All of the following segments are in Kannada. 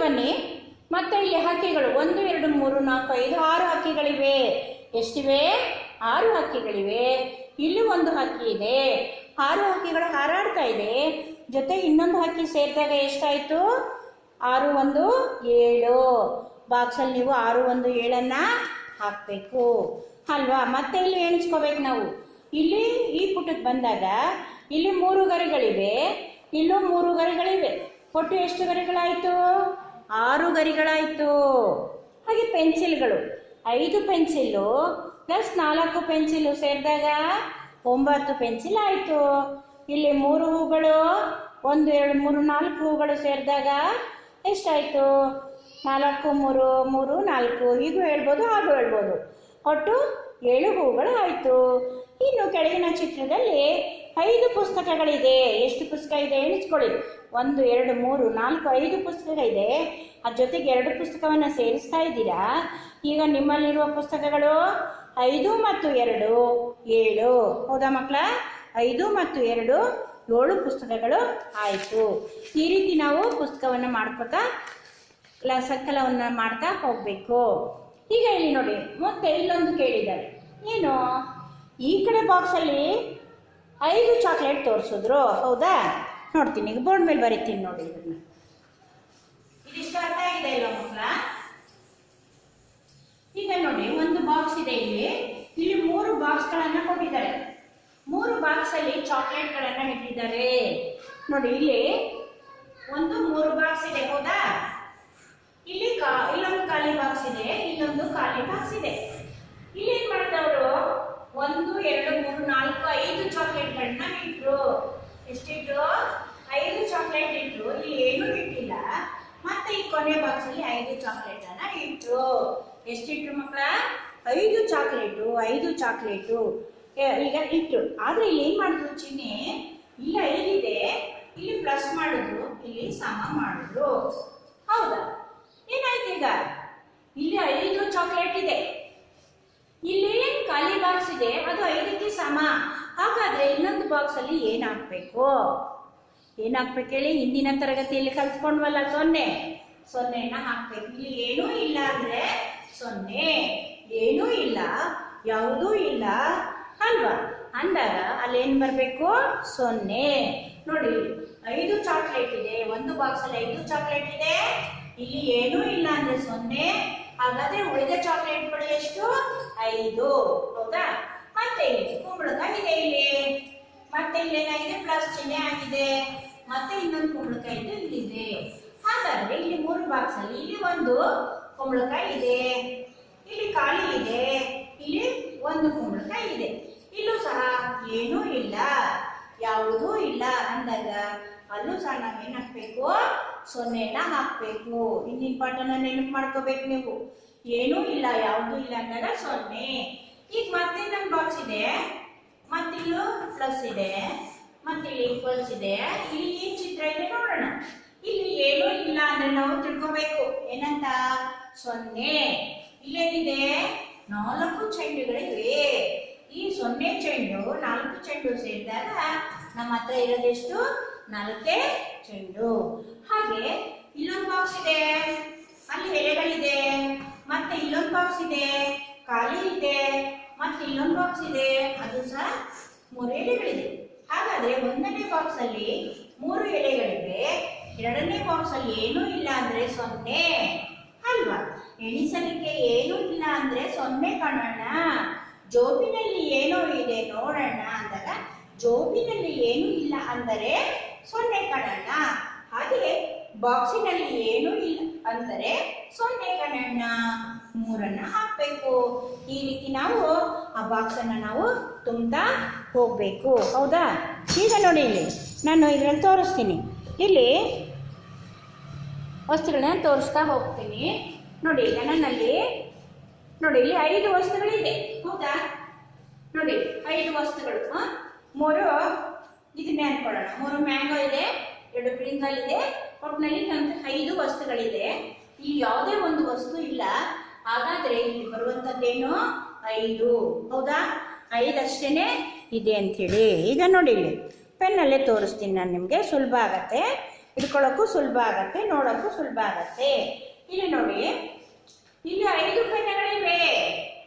ಬನ್ನಿ. ಮತ್ತೆ ಇಲ್ಲಿ ಹಕ್ಕಿಗಳು ಒಂದು, ಎರಡು, ಮೂರು, ನಾಲ್ಕು, ಐದು, ಆರು ಹಕ್ಕಿಗಳಿವೆ. ಎಷ್ಟಿವೆ? ಆರು ಹಕ್ಕಿಗಳಿವೆ. ಇಲ್ಲಿ ಒಂದು ಹಕ್ಕಿ ಇದೆ. ಆರು ಹಕ್ಕಿಗಳು ಹಾರಾಡ್ತಾ ಇದೆ. ಜೊತೆ ಇನ್ನೊಂದು ಹಕ್ಕಿ ಸೇರಿದಾಗ ಎಷ್ಟಾಯಿತು? ಆರು, ಒಂದು, ಏಳು. ಬಾಕ್ಸಲ್ಲಿ ನೀವು ಆರು, ಒಂದು, ಏಳನ್ನ ಹಾಕಬೇಕು. ಅಲ್ವಾ? ಮತ್ತೆ ಇಲ್ಲಿ ಎಣಿಸ್ಕೋಬೇಕು ನಾವು. ಇಲ್ಲಿ ಈ ಪುಟಕ್ಕೆ ಬಂದಾಗ ಇಲ್ಲಿ ಮೂರು ಗರಿಗಳಿವೆ. ಇಲ್ಲೂ ಮೂರು ಗರಿಗಳಿವೆ. ಒಟ್ಟು ಎಷ್ಟು ಗರಿಗಳಾಯಿತು? ಆರು ಗರಿಗಳಾಯಿತು. ಹಾಗೆ ಪೆನ್ಸಿಲ್ಗಳು. ಐದು ಪೆನ್ಸಿಲ್ಲು ಪ್ಲಸ್ ನಾಲ್ಕು ಪೆನ್ಸಿಲು ಸೇರಿದಾಗ ಒಂಬತ್ತು ಪೆನ್ಸಿಲ್ ಆಯಿತು. ಇಲ್ಲಿ ಮೂರು ಹೂಗಳು, ಒಂದು, ಎರಡು, ಮೂರು, ನಾಲ್ಕು ಹೂಗಳು ಸೇರಿದಾಗ ಎಷ್ಟಾಯಿತು? ನಾಲ್ಕು, ಮೂರು ಮೂರು, ನಾಲ್ಕು. ಹೀಗೂ ಹೇಳ್ಬೋದು, ಹಾಗೂ ಹೇಳ್ಬೋದು. ಒಟ್ಟು ಏಳು ಹೂಗಳು ಆಯಿತು. ಇನ್ನು ಕೆಳಗಿನ ಚಿತ್ರದಲ್ಲಿ ಐದು ಪುಸ್ತಕಗಳಿದೆ. ಎಷ್ಟು ಪುಸ್ತಕ ಇದೆ? ಎಣಿಸ್ಕೊಳ್ಳಿ. ಒಂದು, ಎರಡು, ಮೂರು, ನಾಲ್ಕು, ಐದು ಪುಸ್ತಕ ಇದೆ ಅದ್ರ ಜೊತೆಗೆ ಎರಡು ಪುಸ್ತಕವನ್ನು ಸೇರಿಸ್ತಾ ಇದ್ದೀರಾ? ಈಗ ನಿಮ್ಮಲ್ಲಿರುವ ಪುಸ್ತಕಗಳು ಐದು ಮತ್ತು ಎರಡು, ಏಳು. ಹೌದಾ ಮಕ್ಕಳ? ಐದು ಮತ್ತು ಎರಡು, ಏಳು ಪುಸ್ತಕಗಳು ಆಯಿತು. ಈ ರೀತಿ ನಾವು ಪುಸ್ತಕವನ್ನು ಮಾಡ್ಕೋತಾ ಲ ಸಕಲವನ್ನು ಮಾಡ್ತಾ ಹೋಗಬೇಕು. ಈಗ ಇಲ್ಲಿ ನೋಡಿ, ಮತ್ತೆ ಇಲ್ಲೊಂದು ಕೇಳಿದ್ದಾರೆ. ಏನು? ಈ ಕಡೆ ಬಾಕ್ಸಲ್ಲಿ ಐದು ಚಾಕ್ಲೇಟ್ ತೋರಿಸಿದ್ರು. ಹೌದಾ? ನೋಡ್ತೀನಿ, ಈಗ ಬೋರ್ಡ್ ಮೇಲೆ ಬರೀತೀನಿ ನೋಡಿ ಇದನ್ನ. ಇದಿಷ್ಟು ಅರ್ಥ ಆಗಿದೆ ಇಲ್ಲ ಮಕ್ಕಳ? ಈಗ ನೋಡಿ, ಒಂದು ಬಾಕ್ಸ್ ಇದೆ ಇಲ್ಲಿ. ಇಲ್ಲಿ ಮೂರು ಬಾಕ್ಸ್ಗಳನ್ನು ಕೊಟ್ಟಿದ್ದಾರೆ. ಮೂರು ಬಾಕ್ಸ್ ಅಲ್ಲಿ ಚಾಕ್ಲೇಟ್ಗಳನ್ನ ಇಟ್ಟಿದ್ದಾರೆ. ನೋಡಿ, ಇಲ್ಲಿ ಒಂದು ಮೂರು ಬಾಕ್ಸ್ ಇದೆ, ಹೌದಾ? ಇಲ್ಲಿ ಇಲ್ಲೊಂದು ಖಾಲಿ ಬಾಕ್ಸ್ ಇದೆ, ಇಲ್ಲೊಂದು ಖಾಲಿ ಬಾಕ್ಸ್ ಇದೆ. ಇಲ್ಲಿ ಏನ್ ಮಾಡ್ತಾವ್ರು? ಒಂದು, ಎರಡು, ಮೂರು, ನಾಲ್ಕು, ಐದು ಚಾಕ್ಲೇಟ್ಗಳನ್ನ ಇಟ್ರು. ಎಷ್ಟಿಟ್ರು ಐದು ಚಾಕ್ಲೇಟ್ ಇಟ್ರು, ಇಲ್ಲಿ ಏನೂ ಇಟ್ಟಿಲ್ಲ. ಮತ್ತೆ ಈ ಕೊನೆ ಬಾಕ್ಸ್ ಅಲ್ಲಿ ಐದು ಚಾಕ್ಲೇಟ್ ಅನ್ನ ಇಟ್ರು. ಎಷ್ಟಿಟ್ರು ಮಕ್ಕಳ? ಐದು ಚಾಕ್ಲೇಟು ಐದು ಚಾಕ್ಲೇಟು ಈಗ ಇಟ್ರು. ಆದ್ರೆ ಇಲ್ಲಿ ಏನ್ ಮಾಡಿದ್ರು ಚಿಹ್ನೆ ಇಲ್ಲ ಐದಿದೆ ಇಲ್ಲಿ ಪ್ಲಸ್ ಮಾಡಿದ್ರು, ಇಲ್ಲಿ ಸಮ ಮಾಡಿದ್ರು. ಹೌದಾ? ಏನಾಯ್ತು ಈಗ? ಇಲ್ಲಿ ಐದು ಚಾಕ್ಲೇಟ್ ಇದೆ. ಇಲ್ಲಿ ಏನು ಖಾಲಿ ಬಾಕ್ಸ್ ಇದೆ, ಅದು ಐದಕ್ಕೆ ಸಮ. ಹಾಗಾದ್ರೆ ಇನ್ನೊಂದು ಬಾಕ್ಸ್ ಅಲ್ಲಿ ಏನ್ ಹಾಕ್ಬೇಕು ಏನ್ ಹಾಕ್ಬೇಕು ಹೇಳಿ? ಹಿಂದಿನ ತರಗತಿಯಲ್ಲಿ ಕಲ್ತ್ಕೊಂಡ್ವಲ್ಲ ಸೊನ್ನೆ. ಸೊನ್ನೆನ ಹಾಕ್ಬೇಕು. ಇಲ್ಲಿ ಏನೂ ಇಲ್ಲ ಅಂದ್ರೆ ಸೊನ್ನೆ. ಏನೂ ಇಲ್ಲ, ಯಾವುದೂ ಇಲ್ಲ. ಅಲ್ವಾ? ಅಂದಾಗ ಅಲ್ಲಿ ಏನು ಬರಬೇಕು? ಸೊನ್ನೆ. ನೋಡಿ, ಐದು ಚಾಕ್ಲೇಟ್ ಇದೆ. ಒಂದು ಬಾಕ್ಸ್ ಅಲ್ಲಿ ಐದು ಚಾಕ್ಲೇಟ್ ಇದೆ. ಇಲ್ಲಿ ಏನೂ ಇಲ್ಲ ಅಂದ್ರೆ ಸೊನ್ನೆ. ಹಾಗಾದ್ರೆ ಉಳಿದ ಚಾಕ್ಲೇಟ್ಗಳು ಎಷ್ಟು? ಐದು. ಹೌದಾ? ಮತ್ತೆ ಕುಂಬಳಕಾಯಿ ಇದೆ ಇಲ್ಲಿ. ಮತ್ತೆ ಇಲ್ಲಿ ಏನಾಗಿದೆ ಪ್ಲಸ್ ಚಿಹ್ನೆ ಆಗಿದೆ. ಮತ್ತೆ ಇನ್ನೊಂದು ಕುಂಬಳಕಾಯಿ ಇದೆ, ಇಲ್ಲಿದೆ. ಹಾಗಾದ್ರೆ ಇಲ್ಲಿ ಮೂರು ಬಾಕ್ಸ್ ಅಲ್ಲಿ ಇಲ್ಲಿ ಒಂದು ಕುಂಬಳಕಾಯಿ ಇದೆ. ಇಲ್ಲಿ ಖಾಲಿ ಇದೆ. ಇಲ್ಲಿ ಒಂದು ಕುಂಬಳಕಾಯಿ ಇದೆ. ಇಲ್ಲೂ ಸಹ ಏನೂ ಇಲ್ಲ. ಯಾವುದೂ ಇಲ್ಲ ಅಂದಾಗ ಅಲ್ಲೂ ಸಹ ನಾವೇನ್ ಹಾಕ್ಬೇಕು? ಸೊನ್ನೆನ ಹಾಕ್ಬೇಕು. ಹಿಂದಿನ ಪಾಠನ ನೆನಪು ಮಾಡ್ಕೋಬೇಕು ನೀವು. ಏನೂ ಇಲ್ಲ, ಯಾವುದು ಇಲ್ಲ ಅಂದಾಗ ಸೊನ್ನೆ. ಈಗ ಮತ್ತೆ ನಮ್ಮ ಬಾಕ್ಸ್ ಇದೆ. ಮತ್ತಿಲ್ಲೂ ಪ್ಲಸ್ ಇದೆ. ಮತ್ತಿಲ್ಲಿ ಈಕ್ವಲ್ಸ್ ಇದೆ. ಇಲ್ಲಿ ಏನ್ ಚಿತ್ರ ಇದೆ ನೋಡೋಣ. ಇಲ್ಲಿ ಏನೂ ಇಲ್ಲ ಅಂದ್ರೆ ನಾವು ತಿಳ್ಕೋಬೇಕು. ಏನಂತ? ಸೊನ್ನೆ. ಇಲ್ಲೇನಿದೆ? ನಾಲ್ಕು ಚೆಂಡುಗಳಿವೆ. ಈ ಸೊನ್ನೆ ಚೆಂಡು, ನಾಲ್ಕು ಚೆಂಡು ಸೇರಿದಾಗ ನಮ್ಮ ಹತ್ರ ಇರೋದೆಷ್ಟು? ನಾಲ್ಕೇ ಚೆಂಡು. ಹಾಗೆ ಇಲ್ಲೊಂದು ಬಾಕ್ಸ್ ಇದೆ. ಅಲ್ಲಿ ಎಲೆಗಳಿದೆ. ಮತ್ತೆ ಇಲ್ಲೊಂದು ಬಾಕ್ಸ್ ಇದೆ. ಖಾಲಿ ಇದೆ. ಮತ್ತೆ ಇಲ್ಲೊಂದು ಬಾಕ್ಸ್ ಇದೆ. ಅದು ಸಹ ಮೂರು ಎಲೆಗಳಿದೆ. ಹಾಗಾದ್ರೆ ಒಂದನೇ ಬಾಕ್ಸ್ ಅಲ್ಲಿ ಮೂರು ಎಲೆಗಳಿವೆ. ಎರಡನೇ ಬಾಕ್ಸ್ ಅಲ್ಲಿ ಏನೂ ಇಲ್ಲ ಅಂದ್ರೆ ಸೊನ್ನೆ. ಅಲ್ವಾ? ಎಣಿಸಲಿಕ್ಕೆ ಏನೂ ಇಲ್ಲ ಅಂದ್ರೆ ಸೊನ್ನೆ ಕಾಣೋಣ. ಜೋಬಿನಲ್ಲಿ ಏನೋ ಇದೆ ನೋಡೋಣ ಅಂದಾಗ ಜೋಬಿನಲ್ಲಿ ಏನೂ ಇಲ್ಲ ಅಂದರೆ ಸೊನ್ನೆ ಕಣ್ಣ ಹಾಗೆ ಬಾಕ್ಸಿನಲ್ಲಿ ಏನೂ ಇಲ್ಲ ಅಂದರೆ ಸೊನ್ನೆ ಕಣ್ಣ ಮೂರನ್ನ ಹಾಕಬೇಕು. ಈ ರೀತಿ ನಾವು ಆ ಬಾಕ್ಸನ್ನು ನಾವು ತುಂಬ್ತಾ ಹೋಗಬೇಕು. ಹೌದಾ? ಈಗ ನೋಡಿ ಇಲ್ಲಿ. ನಾನು ಇದರಲ್ಲಿ ತೋರಿಸ್ತೀನಿ. ಇಲ್ಲಿ ವಸ್ತುಗಳನ್ನ ತೋರಿಸ್ತಾ ಹೋಗ್ತೀನಿ. ನೋಡಿ, ಈಗ ನನ್ನಲ್ಲಿ ನೋಡಿ, ಇಲ್ಲಿ ಐದು ವಸ್ತುಗಳಿದೆ. ಹೌದಾ? ನೋಡಿ, ಐದು ವಸ್ತುಗಳು ಮೂರು ಇದನ್ನೇ ಅನ್ಕೊಳ್ಳೋಣ ಮೂರು ಮ್ಯಾಂಗೋ ಇದೆ, ಎರಡು ಬ್ರಿಂಗಲ್ ಇದೆ. ಒಟ್ಟಿನಲ್ಲಿ ನಮ್ಗೆ ಐದು ವಸ್ತುಗಳಿದೆ. ಇಲ್ಲಿ ಯಾವುದೇ ಒಂದು ವಸ್ತು ಇಲ್ಲ. ಹಾಗಾದ್ರೆ ಇಲ್ಲಿ ಬರುವಂಥದ್ದೇನು ಐದು. ಹೌದಾ? ಐದಷ್ಟೇನೆ ಇದೆ ಅಂಥೇಳಿ. ಈಗ ನೋಡಿ ಇಲ್ಲಿ. ಪೆನ್ನಲ್ಲೇ ತೋರಿಸ್ತೀನಿ ನಾನು ನಿಮಗೆ. ಸುಲಭ ಆಗತ್ತೆ. ಇಟ್ಕೊಳ್ಳೋಕ್ಕೂ ಸುಲಭ ಆಗತ್ತೆ. ನೋಡೋಕ್ಕೂ ಸುಲಭ ಆಗತ್ತೆ. ಇಲ್ಲಿ ನೋಡಿ. ಇಲ್ಲಿ ಐದು ಪೆನ್ನಗಳಿವೆ.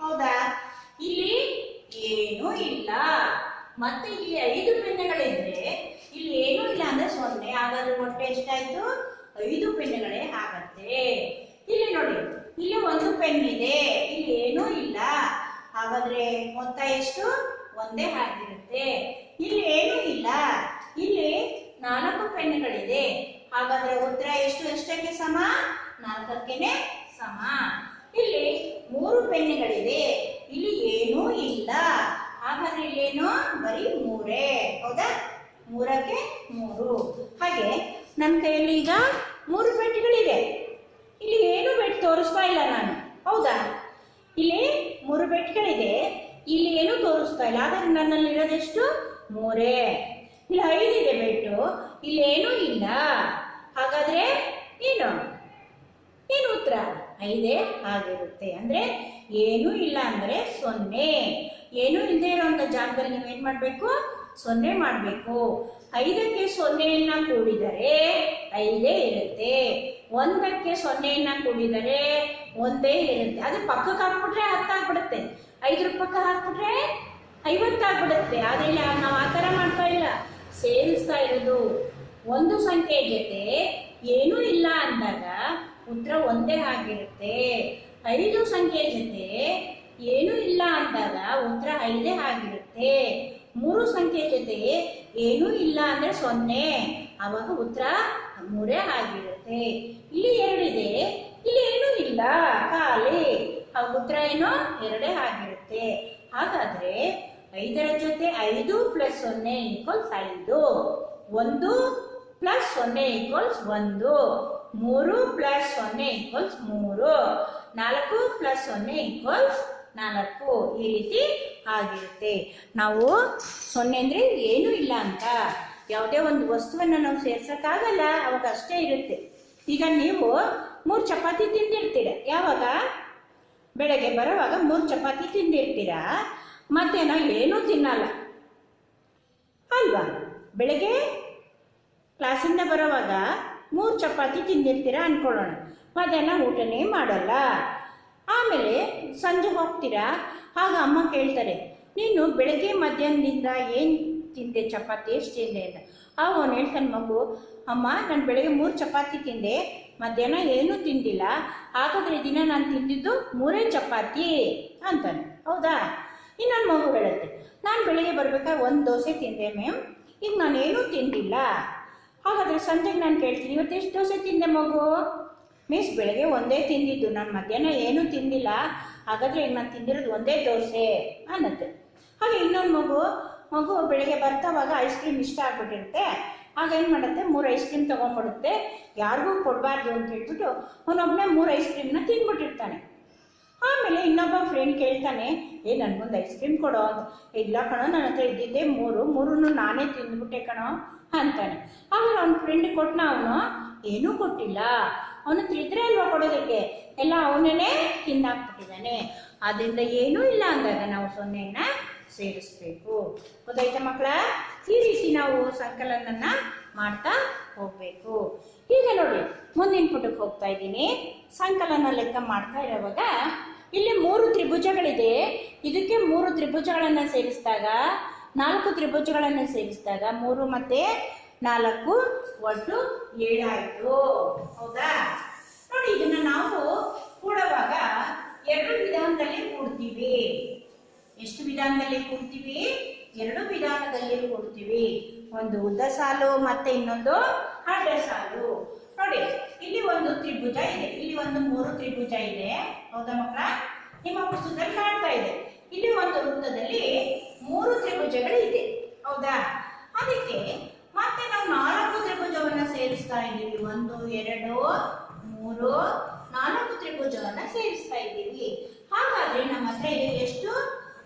ಹೌದಾ? ಇಲ್ಲಿ ಏನೂ ಇಲ್ಲ. ಮತ್ತೆ ಇಲ್ಲಿ ಐದು ಪೆನ್ನುಗಳಿದ್ರೆ ಇಲ್ಲಿ ಏನೂ ಇಲ್ಲ ಅಂದ್ರೆ ಸೊನ್ನೆ ಹಾಗಾದ್ರೆ ಮೊಟ್ಟೆ ಎಷ್ಟಾಯ್ತು? ಐದು ಪೆನ್ನುಗಳೇ ಆಗತ್ತೆ. ಇಲ್ಲಿ ನೋಡಿ, ಇಲ್ಲಿ ಒಂದು ಪೆನ್ ಇದೆ ಇಲ್ಲಿ ಏನೂ ಇಲ್ಲ. ಹಾಗಾದ್ರೆ ಮೊತ್ತ ಎಷ್ಟು? ಒಂದೇ ಆಗಿರುತ್ತೆ. ಇಲ್ಲಿ ಏನೂ ಇಲ್ಲ. ಇಲ್ಲಿ ನಾಲ್ಕು ಪೆನ್ನುಗಳಿದೆ. ಹಾಗಾದ್ರೆ ಉತ್ತರ ಎಷ್ಟು? ಎಷ್ಟಕ್ಕೆ ಸಮ? ನಾಲ್ಕಕ್ಕೆನೆ ಸಮ. ಇಲ್ಲಿ ಮೂರು ಪೆನ್ನುಗಳಿದೆ. ಇಲ್ಲಿ ಏನೂ ಇಲ್ಲ ಹಾಗಾದ್ರೆ ಇಲ್ಲೇನು ಬರೀ ಮೂರೇ ಹೌದಾ ಮೂರಕ್ಕೆ ಮೂರು. ಹಾಗೆ ನನ್ನ ಕೈಯಲ್ಲಿ ಈಗ ಮೂರು ಬೆಟ್ಗಳಿದೆ ಇಲ್ಲಿ ಏನು ಬೆಟ್ ತೋರಿಸ್ತಾ ಇಲ್ಲ ನಾನು. ಹೌದಾ? ಇಲ್ಲಿ ಮೂರು ಬೆಟ್ಗಳಿದೆ ಇಲ್ಲಿ ಏನು ತೋರಿಸ್ತಾ ಇಲ್ಲ. ಆದರೆ ನನ್ನಲ್ಲಿ ಇರೋದೆಷ್ಟು ಮೂರೇ. ಇಲ್ಲಿ ಐದಿದೆ ಬೆಟ್ಟು ಇಲ್ಲಿ ಏನೂ ಇಲ್ಲ. ಹಾಗಾದ್ರೆ ಏನು? ಏನು ಉತ್ತರ? ಐದೇ ಆಗಿರುತ್ತೆ. ಅಂದ್ರೆ ಏನೂ ಇಲ್ಲ ಅಂದ್ರೆ ಸೊನ್ನೆ. ಏನೂ ಇಲ್ಲದೆ ಇರೋ ಜಾಗದಲ್ಲಿ ನೀವು ಏನು ಮಾಡಬೇಕು? ಸೊನ್ನೆ ಮಾಡಬೇಕು. ಐದಕ್ಕೆ ಸೊನ್ನೆಯನ್ನ ಕೂಡಿದರೆ ಐದೇ ಇರುತ್ತೆ. ಒಂದಕ್ಕೆ ಸೊನ್ನೆಯನ್ನ ಕೂಡಿದರೆ ಒಂದೇ ಇರುತ್ತೆ. ಅದು ಪಕ್ಕಕ್ಕೆ ಹಾಕ್ಬಿಟ್ರೆ ಹತ್ತಾಗ್ಬಿಡುತ್ತೆ ಐದ್ರ ಪಕ್ಕ ಹಾಕ್ಬಿಟ್ರೆ ಐವತ್ತಾಗ್ಬಿಡುತ್ತೆ ಆದರೆ ನಾವು ಆ ಥರ ಮಾಡ್ತಾ ಇಲ್ಲ. ಸೇರಿಸ್ತಾ ಇರೋದು. ಒಂದು ಸಂಖ್ಯೆ ಜೊತೆ ಏನೂ ಇಲ್ಲ ಅಂದಾಗ ಉತ್ತರ ಒಂದೇ ಆಗಿರುತ್ತೆ. ಐದು ಸಂಖ್ಯೆ ಜೊತೆ ಏನೂ ಇಲ್ಲ ಅಂದಾಗ ಉತ್ತರ ಐದೇ ಆಗಿರುತ್ತೆ. ಮೂರು ಸಂಖ್ಯೆ ಜೊತೆ ಏನೂ ಇಲ್ಲ ಅಂದ್ರೆ ಸೊನ್ನೆ. ಅವಾಗ ಉತ್ತರ ಮೂರೇ ಆಗಿರುತ್ತೆ. ಇಲ್ಲಿ ಎರಡಿದೆ. ಇಲ್ಲಿ ಏನೂ ಇಲ್ಲ. ಖಾಲಿ. ಆ ಉತ್ತರ ಏನೋ? ಎರಡೇ ಆಗಿರುತ್ತೆ. ಹಾಗಾದ್ರೆ ಐದರ ಜೊತೆ ಐದು ಪ್ಲಸ್ ಸೊನ್ನೆ ಈಕ್ವಲ್ಸ್ ಐದು. ಒಂದು ಪ್ಲಸ್ ಸೊನ್ನೆ ಈಕ್ವಲ್ಸ್ ಒಂದು. ಮೂರು ಪ್ಲಸ್ ಸೊನ್ನೆ ಈಕ್ವಲ್ಸ್ ಮೂರು. ನಾಲ್ಕು ಪ್ಲಸ್ ಸೊನ್ನೆ ಈಕ್ವಲ್ಸ್ ನಾಲ್ಕು. ಈ ರೀತಿ ಆಗಿರುತ್ತೆ. ನಾವು ಸೊನ್ನೆ ಅಂದರೆ ಏನೂ ಇಲ್ಲ ಅಂತ. ಯಾವುದೇ ಒಂದು ವಸ್ತುವನ್ನು ನಾವು ಸೇರ್ಸೋಕ್ಕಾಗಲ್ಲ, ಅವಾಗ ಅಷ್ಟೇ ಇರುತ್ತೆ. ಈಗ ನೀವು ಮೂರು ಚಪಾತಿ ತಿಂದಿರ್ತೀರ. ಯಾವಾಗ? ಬೆಳಗ್ಗೆ ಬರೋವಾಗ ಮೂರು ಚಪಾತಿ ತಿಂದಿರ್ತೀರ? ಮಧ್ಯಾಹ್ನ ಏನೂ ತಿನ್ನಲ್ಲ. ಅಲ್ವಾ? ಬೆಳಗ್ಗೆ ಕ್ಲಾಸಿಂದ ಬರೋವಾಗ ಮೂರು ಚಪಾತಿ ತಿಂದಿರ್ತೀರಾ ಅಂದ್ಕೊಳ್ಳೋಣ ಮಧ್ಯಾಹ್ನ ಊಟನೇ ಮಾಡಲ್ಲ. ಆಮೇಲೆ ಸಂಜೆ ಹೋಗ್ತೀರಾ ಆಗ ಅಮ್ಮ ಕೇಳ್ತಾರೆ, ನೀನು ಬೆಳಗ್ಗೆ ಮಧ್ಯಾಹ್ನದಿಂದ ಏನು ತಿಂದೆ? ಚಪಾತಿ? ಎಷ್ಟು ತಿಂದೆ? ಅಂತ. ಆಗ ಅವನು ಹೇಳ್ತಾನೆ, ಮಗು, ಅಮ್ಮ, ನಾನು ಬೆಳಗ್ಗೆ ಮೂರು ಚಪಾತಿ ತಿಂದೆ. ಮಧ್ಯಾಹ್ನ ಏನೂ ತಿಂದಿಲ್ಲ. ಹಾಗಾದ್ರೆ ದಿನ ನಾನು ತಿಂದಿದ್ದು ಮೂರೇ ಚಪಾತಿ ಅಂತಾನೆ. ಹೌದಾ? ಇನ್ನೊಂದು ಮಗು ಹೇಳುತ್ತೆ, ನಾನು ಬೆಳಗ್ಗೆ ಬರ್ಬೇಕಾದ್ರೆ ಒಂದು ದೋಸೆ ತಿಂದೆ ಮ್ಯಾಮ್ ಈಗ ನಾನು ಏನೂ ತಿಂದಿಲ್ಲ. ಹಾಗಾದರೆ ಸಂಜೆಗೆ ನಾನು ಕೇಳ್ತೀನಿ, ಇವತ್ತು ಎಷ್ಟು ದೋಸೆ ತಿಂದೆ ಮಗು? ಮಿಸ್ ಬೆಳಗ್ಗೆ ಒಂದೇ ತಿಂದಿದ್ದು, ನಾನು ಮಧ್ಯಾಹ್ನ ಏನೂ ತಿಂದಿಲ್ಲ. ಹಾಗಾದರೆ ಈಗ ನಾನು ತಿಂದಿರೋದು ಒಂದೇ ದೋಸೆ ಅನ್ನತ್ತೆ. ಹಾಗೆ ಇನ್ನೊಂದು ಮಗು ಮಗು ಬೆಳಗ್ಗೆ ಬರ್ತಾವಾಗ ಐಸ್ ಕ್ರೀಮ್ ಇಷ್ಟ ಆಗ್ಬಿಟ್ಟಿರುತ್ತೆ. ಆಗ ಏನು ಮಾಡುತ್ತೆ? ಮೂರು ಐಸ್ ಕ್ರೀಮ್ ತೊಗೊಂಡ್ಬಿಡುತ್ತೆ. ಯಾರಿಗೂ ಕೊಡಬಾರ್ದು ಅಂತ ಹೇಳ್ಬಿಟ್ಟು ಅವನೊಬ್ಬನೇ ಮೂರು ಐಸ್ ಕ್ರೀಮ್ನ ತಿಂದ್ಬಿಟ್ಟಿರ್ತಾನೆ. ಆಮೇಲೆ ಇನ್ನೊಬ್ಬ ಫ್ರೆಂಡ್ ಕೇಳ್ತಾನೆ, ಏ ನನಗೊಂದು ಐಸ್ ಕ್ರೀಮ್ ಕೊಡೋ ಅಂತ. ಇಲ್ಲ ಕಣೋ ನನ್ನ ಹತ್ರ ಇದ್ದಿದ್ದೆ ಮೂರು ಮೂರನ್ನು ನಾನೇ ತಿಂದ್ಬಿಟ್ಟೆ ಕಣೋ, ಅಂತಾನೆ. ಆಮೇಲೆ ಅವ್ನ ಫ್ರೆಂಡ್ ಕೊಟ್ಟನ ಅವನು, ಏನೂ ಕೊಟ್ಟಿಲ್ಲ. ಅವನು ತಿಳಿದ್ರೆ ಅಲ್ವಾ ಕೊಡೋದಕ್ಕೆ? ಎಲ್ಲ ಅವನೇ ತಿಂದಾಕ್ಬಿಟ್ಟಿದ್ದಾನೆ. ಅದರಿಂದ ಏನೂ ಇಲ್ಲ ಅಂದಾಗ ನಾವು ಸೊನ್ನೆಯನ್ನ ಸೇರಿಸ್ಬೇಕು. ಗೊತ್ತಾಯ್ತಾ ಮಕ್ಕಳ? ಈ ರೀತಿ ನಾವು ಸಂಕಲನನ ಮಾಡ್ತಾ ಹೋಗ್ಬೇಕು. ಈಗ ನೋಡಿ, ಮುಂದಿನ ಪುಟಕ್ಕೆ ಹೋಗ್ತಾ ಇದ್ದೀನಿ. ಸಂಕಲನ ಲೆಕ್ಕ ಮಾಡ್ತಾ ಇರೋವಾಗ ಇಲ್ಲಿ ಮೂರು ತ್ರಿಭುಜಗಳಿದೆ. ಇದಕ್ಕೆ ಮೂರು ತ್ರಿಭುಜಗಳನ್ನು ಸೇರಿಸಿದಾಗ, ನಾಲ್ಕು ತ್ರಿಭುಜಗಳನ್ನು ಸೇರಿಸಿದಾಗ ಮೂರು ಮತ್ತೆ ನಾಲ್ಕು ಒಟ್ಟು ಏಳಾಯಿತು ಹೌದಾ? ನೋಡಿ, ಇದನ್ನ ನಾವು ಕೂಡುವಾಗ ಎರಡು ವಿಧಾನದಲ್ಲಿ ಕೂಡ್ತೀವಿ. ಎಷ್ಟು ವಿಧಾನದಲ್ಲಿ ಕೂಡ್ತೀವಿ? ಎರಡು ವಿಧಾನದಲ್ಲಿ ಕೂಡ್ತೀವಿ. ಒಂದು ಉದ್ದ ಸಾಲು, ಮತ್ತೆ ಇನ್ನೊಂದು ಅಡ್ಡ ಸಾಲು. ನೋಡಿ, ಇಲ್ಲಿ ಒಂದು ತ್ರಿಭುಜ ಇದೆ. ಇಲ್ಲಿ ಒಂದು ಮೂರು ತ್ರಿಭುಜ ಇದೆ. ಹೌದಾ ಮಕ್ಕಳ? ನಿಮ್ಮ ಪುಸ್ತಕದಲ್ಲಿ ಕಾಣ್ತಾ ಇದೆ. ಇಲ್ಲಿ ಒಂದು ವೃತ್ತದಲ್ಲಿ ಮೂರು ತ್ರಿಭುಜಗಳು ಇದೆ ಹೌದಾ? ಅದಕ್ಕೆ ಮತ್ತೆ ನಾವು ನಾಲ್ಕು ತ್ರಿಭುಜವನ್ನ ಸೇರಿಸ್ತಾ ಇದ್ದೀವಿ. ಒಂದು, ಎರಡು, ಮೂರು, ನಾಲ್ಕು ತ್ರಿಭುಜವನ್ನ ಸೇರಿಸ್ತಾ ಇದ್ದೀವಿ. ಹಾಗಾದ್ರೆ ನಮ್ಮ ಹತ್ರ ಎಷ್ಟು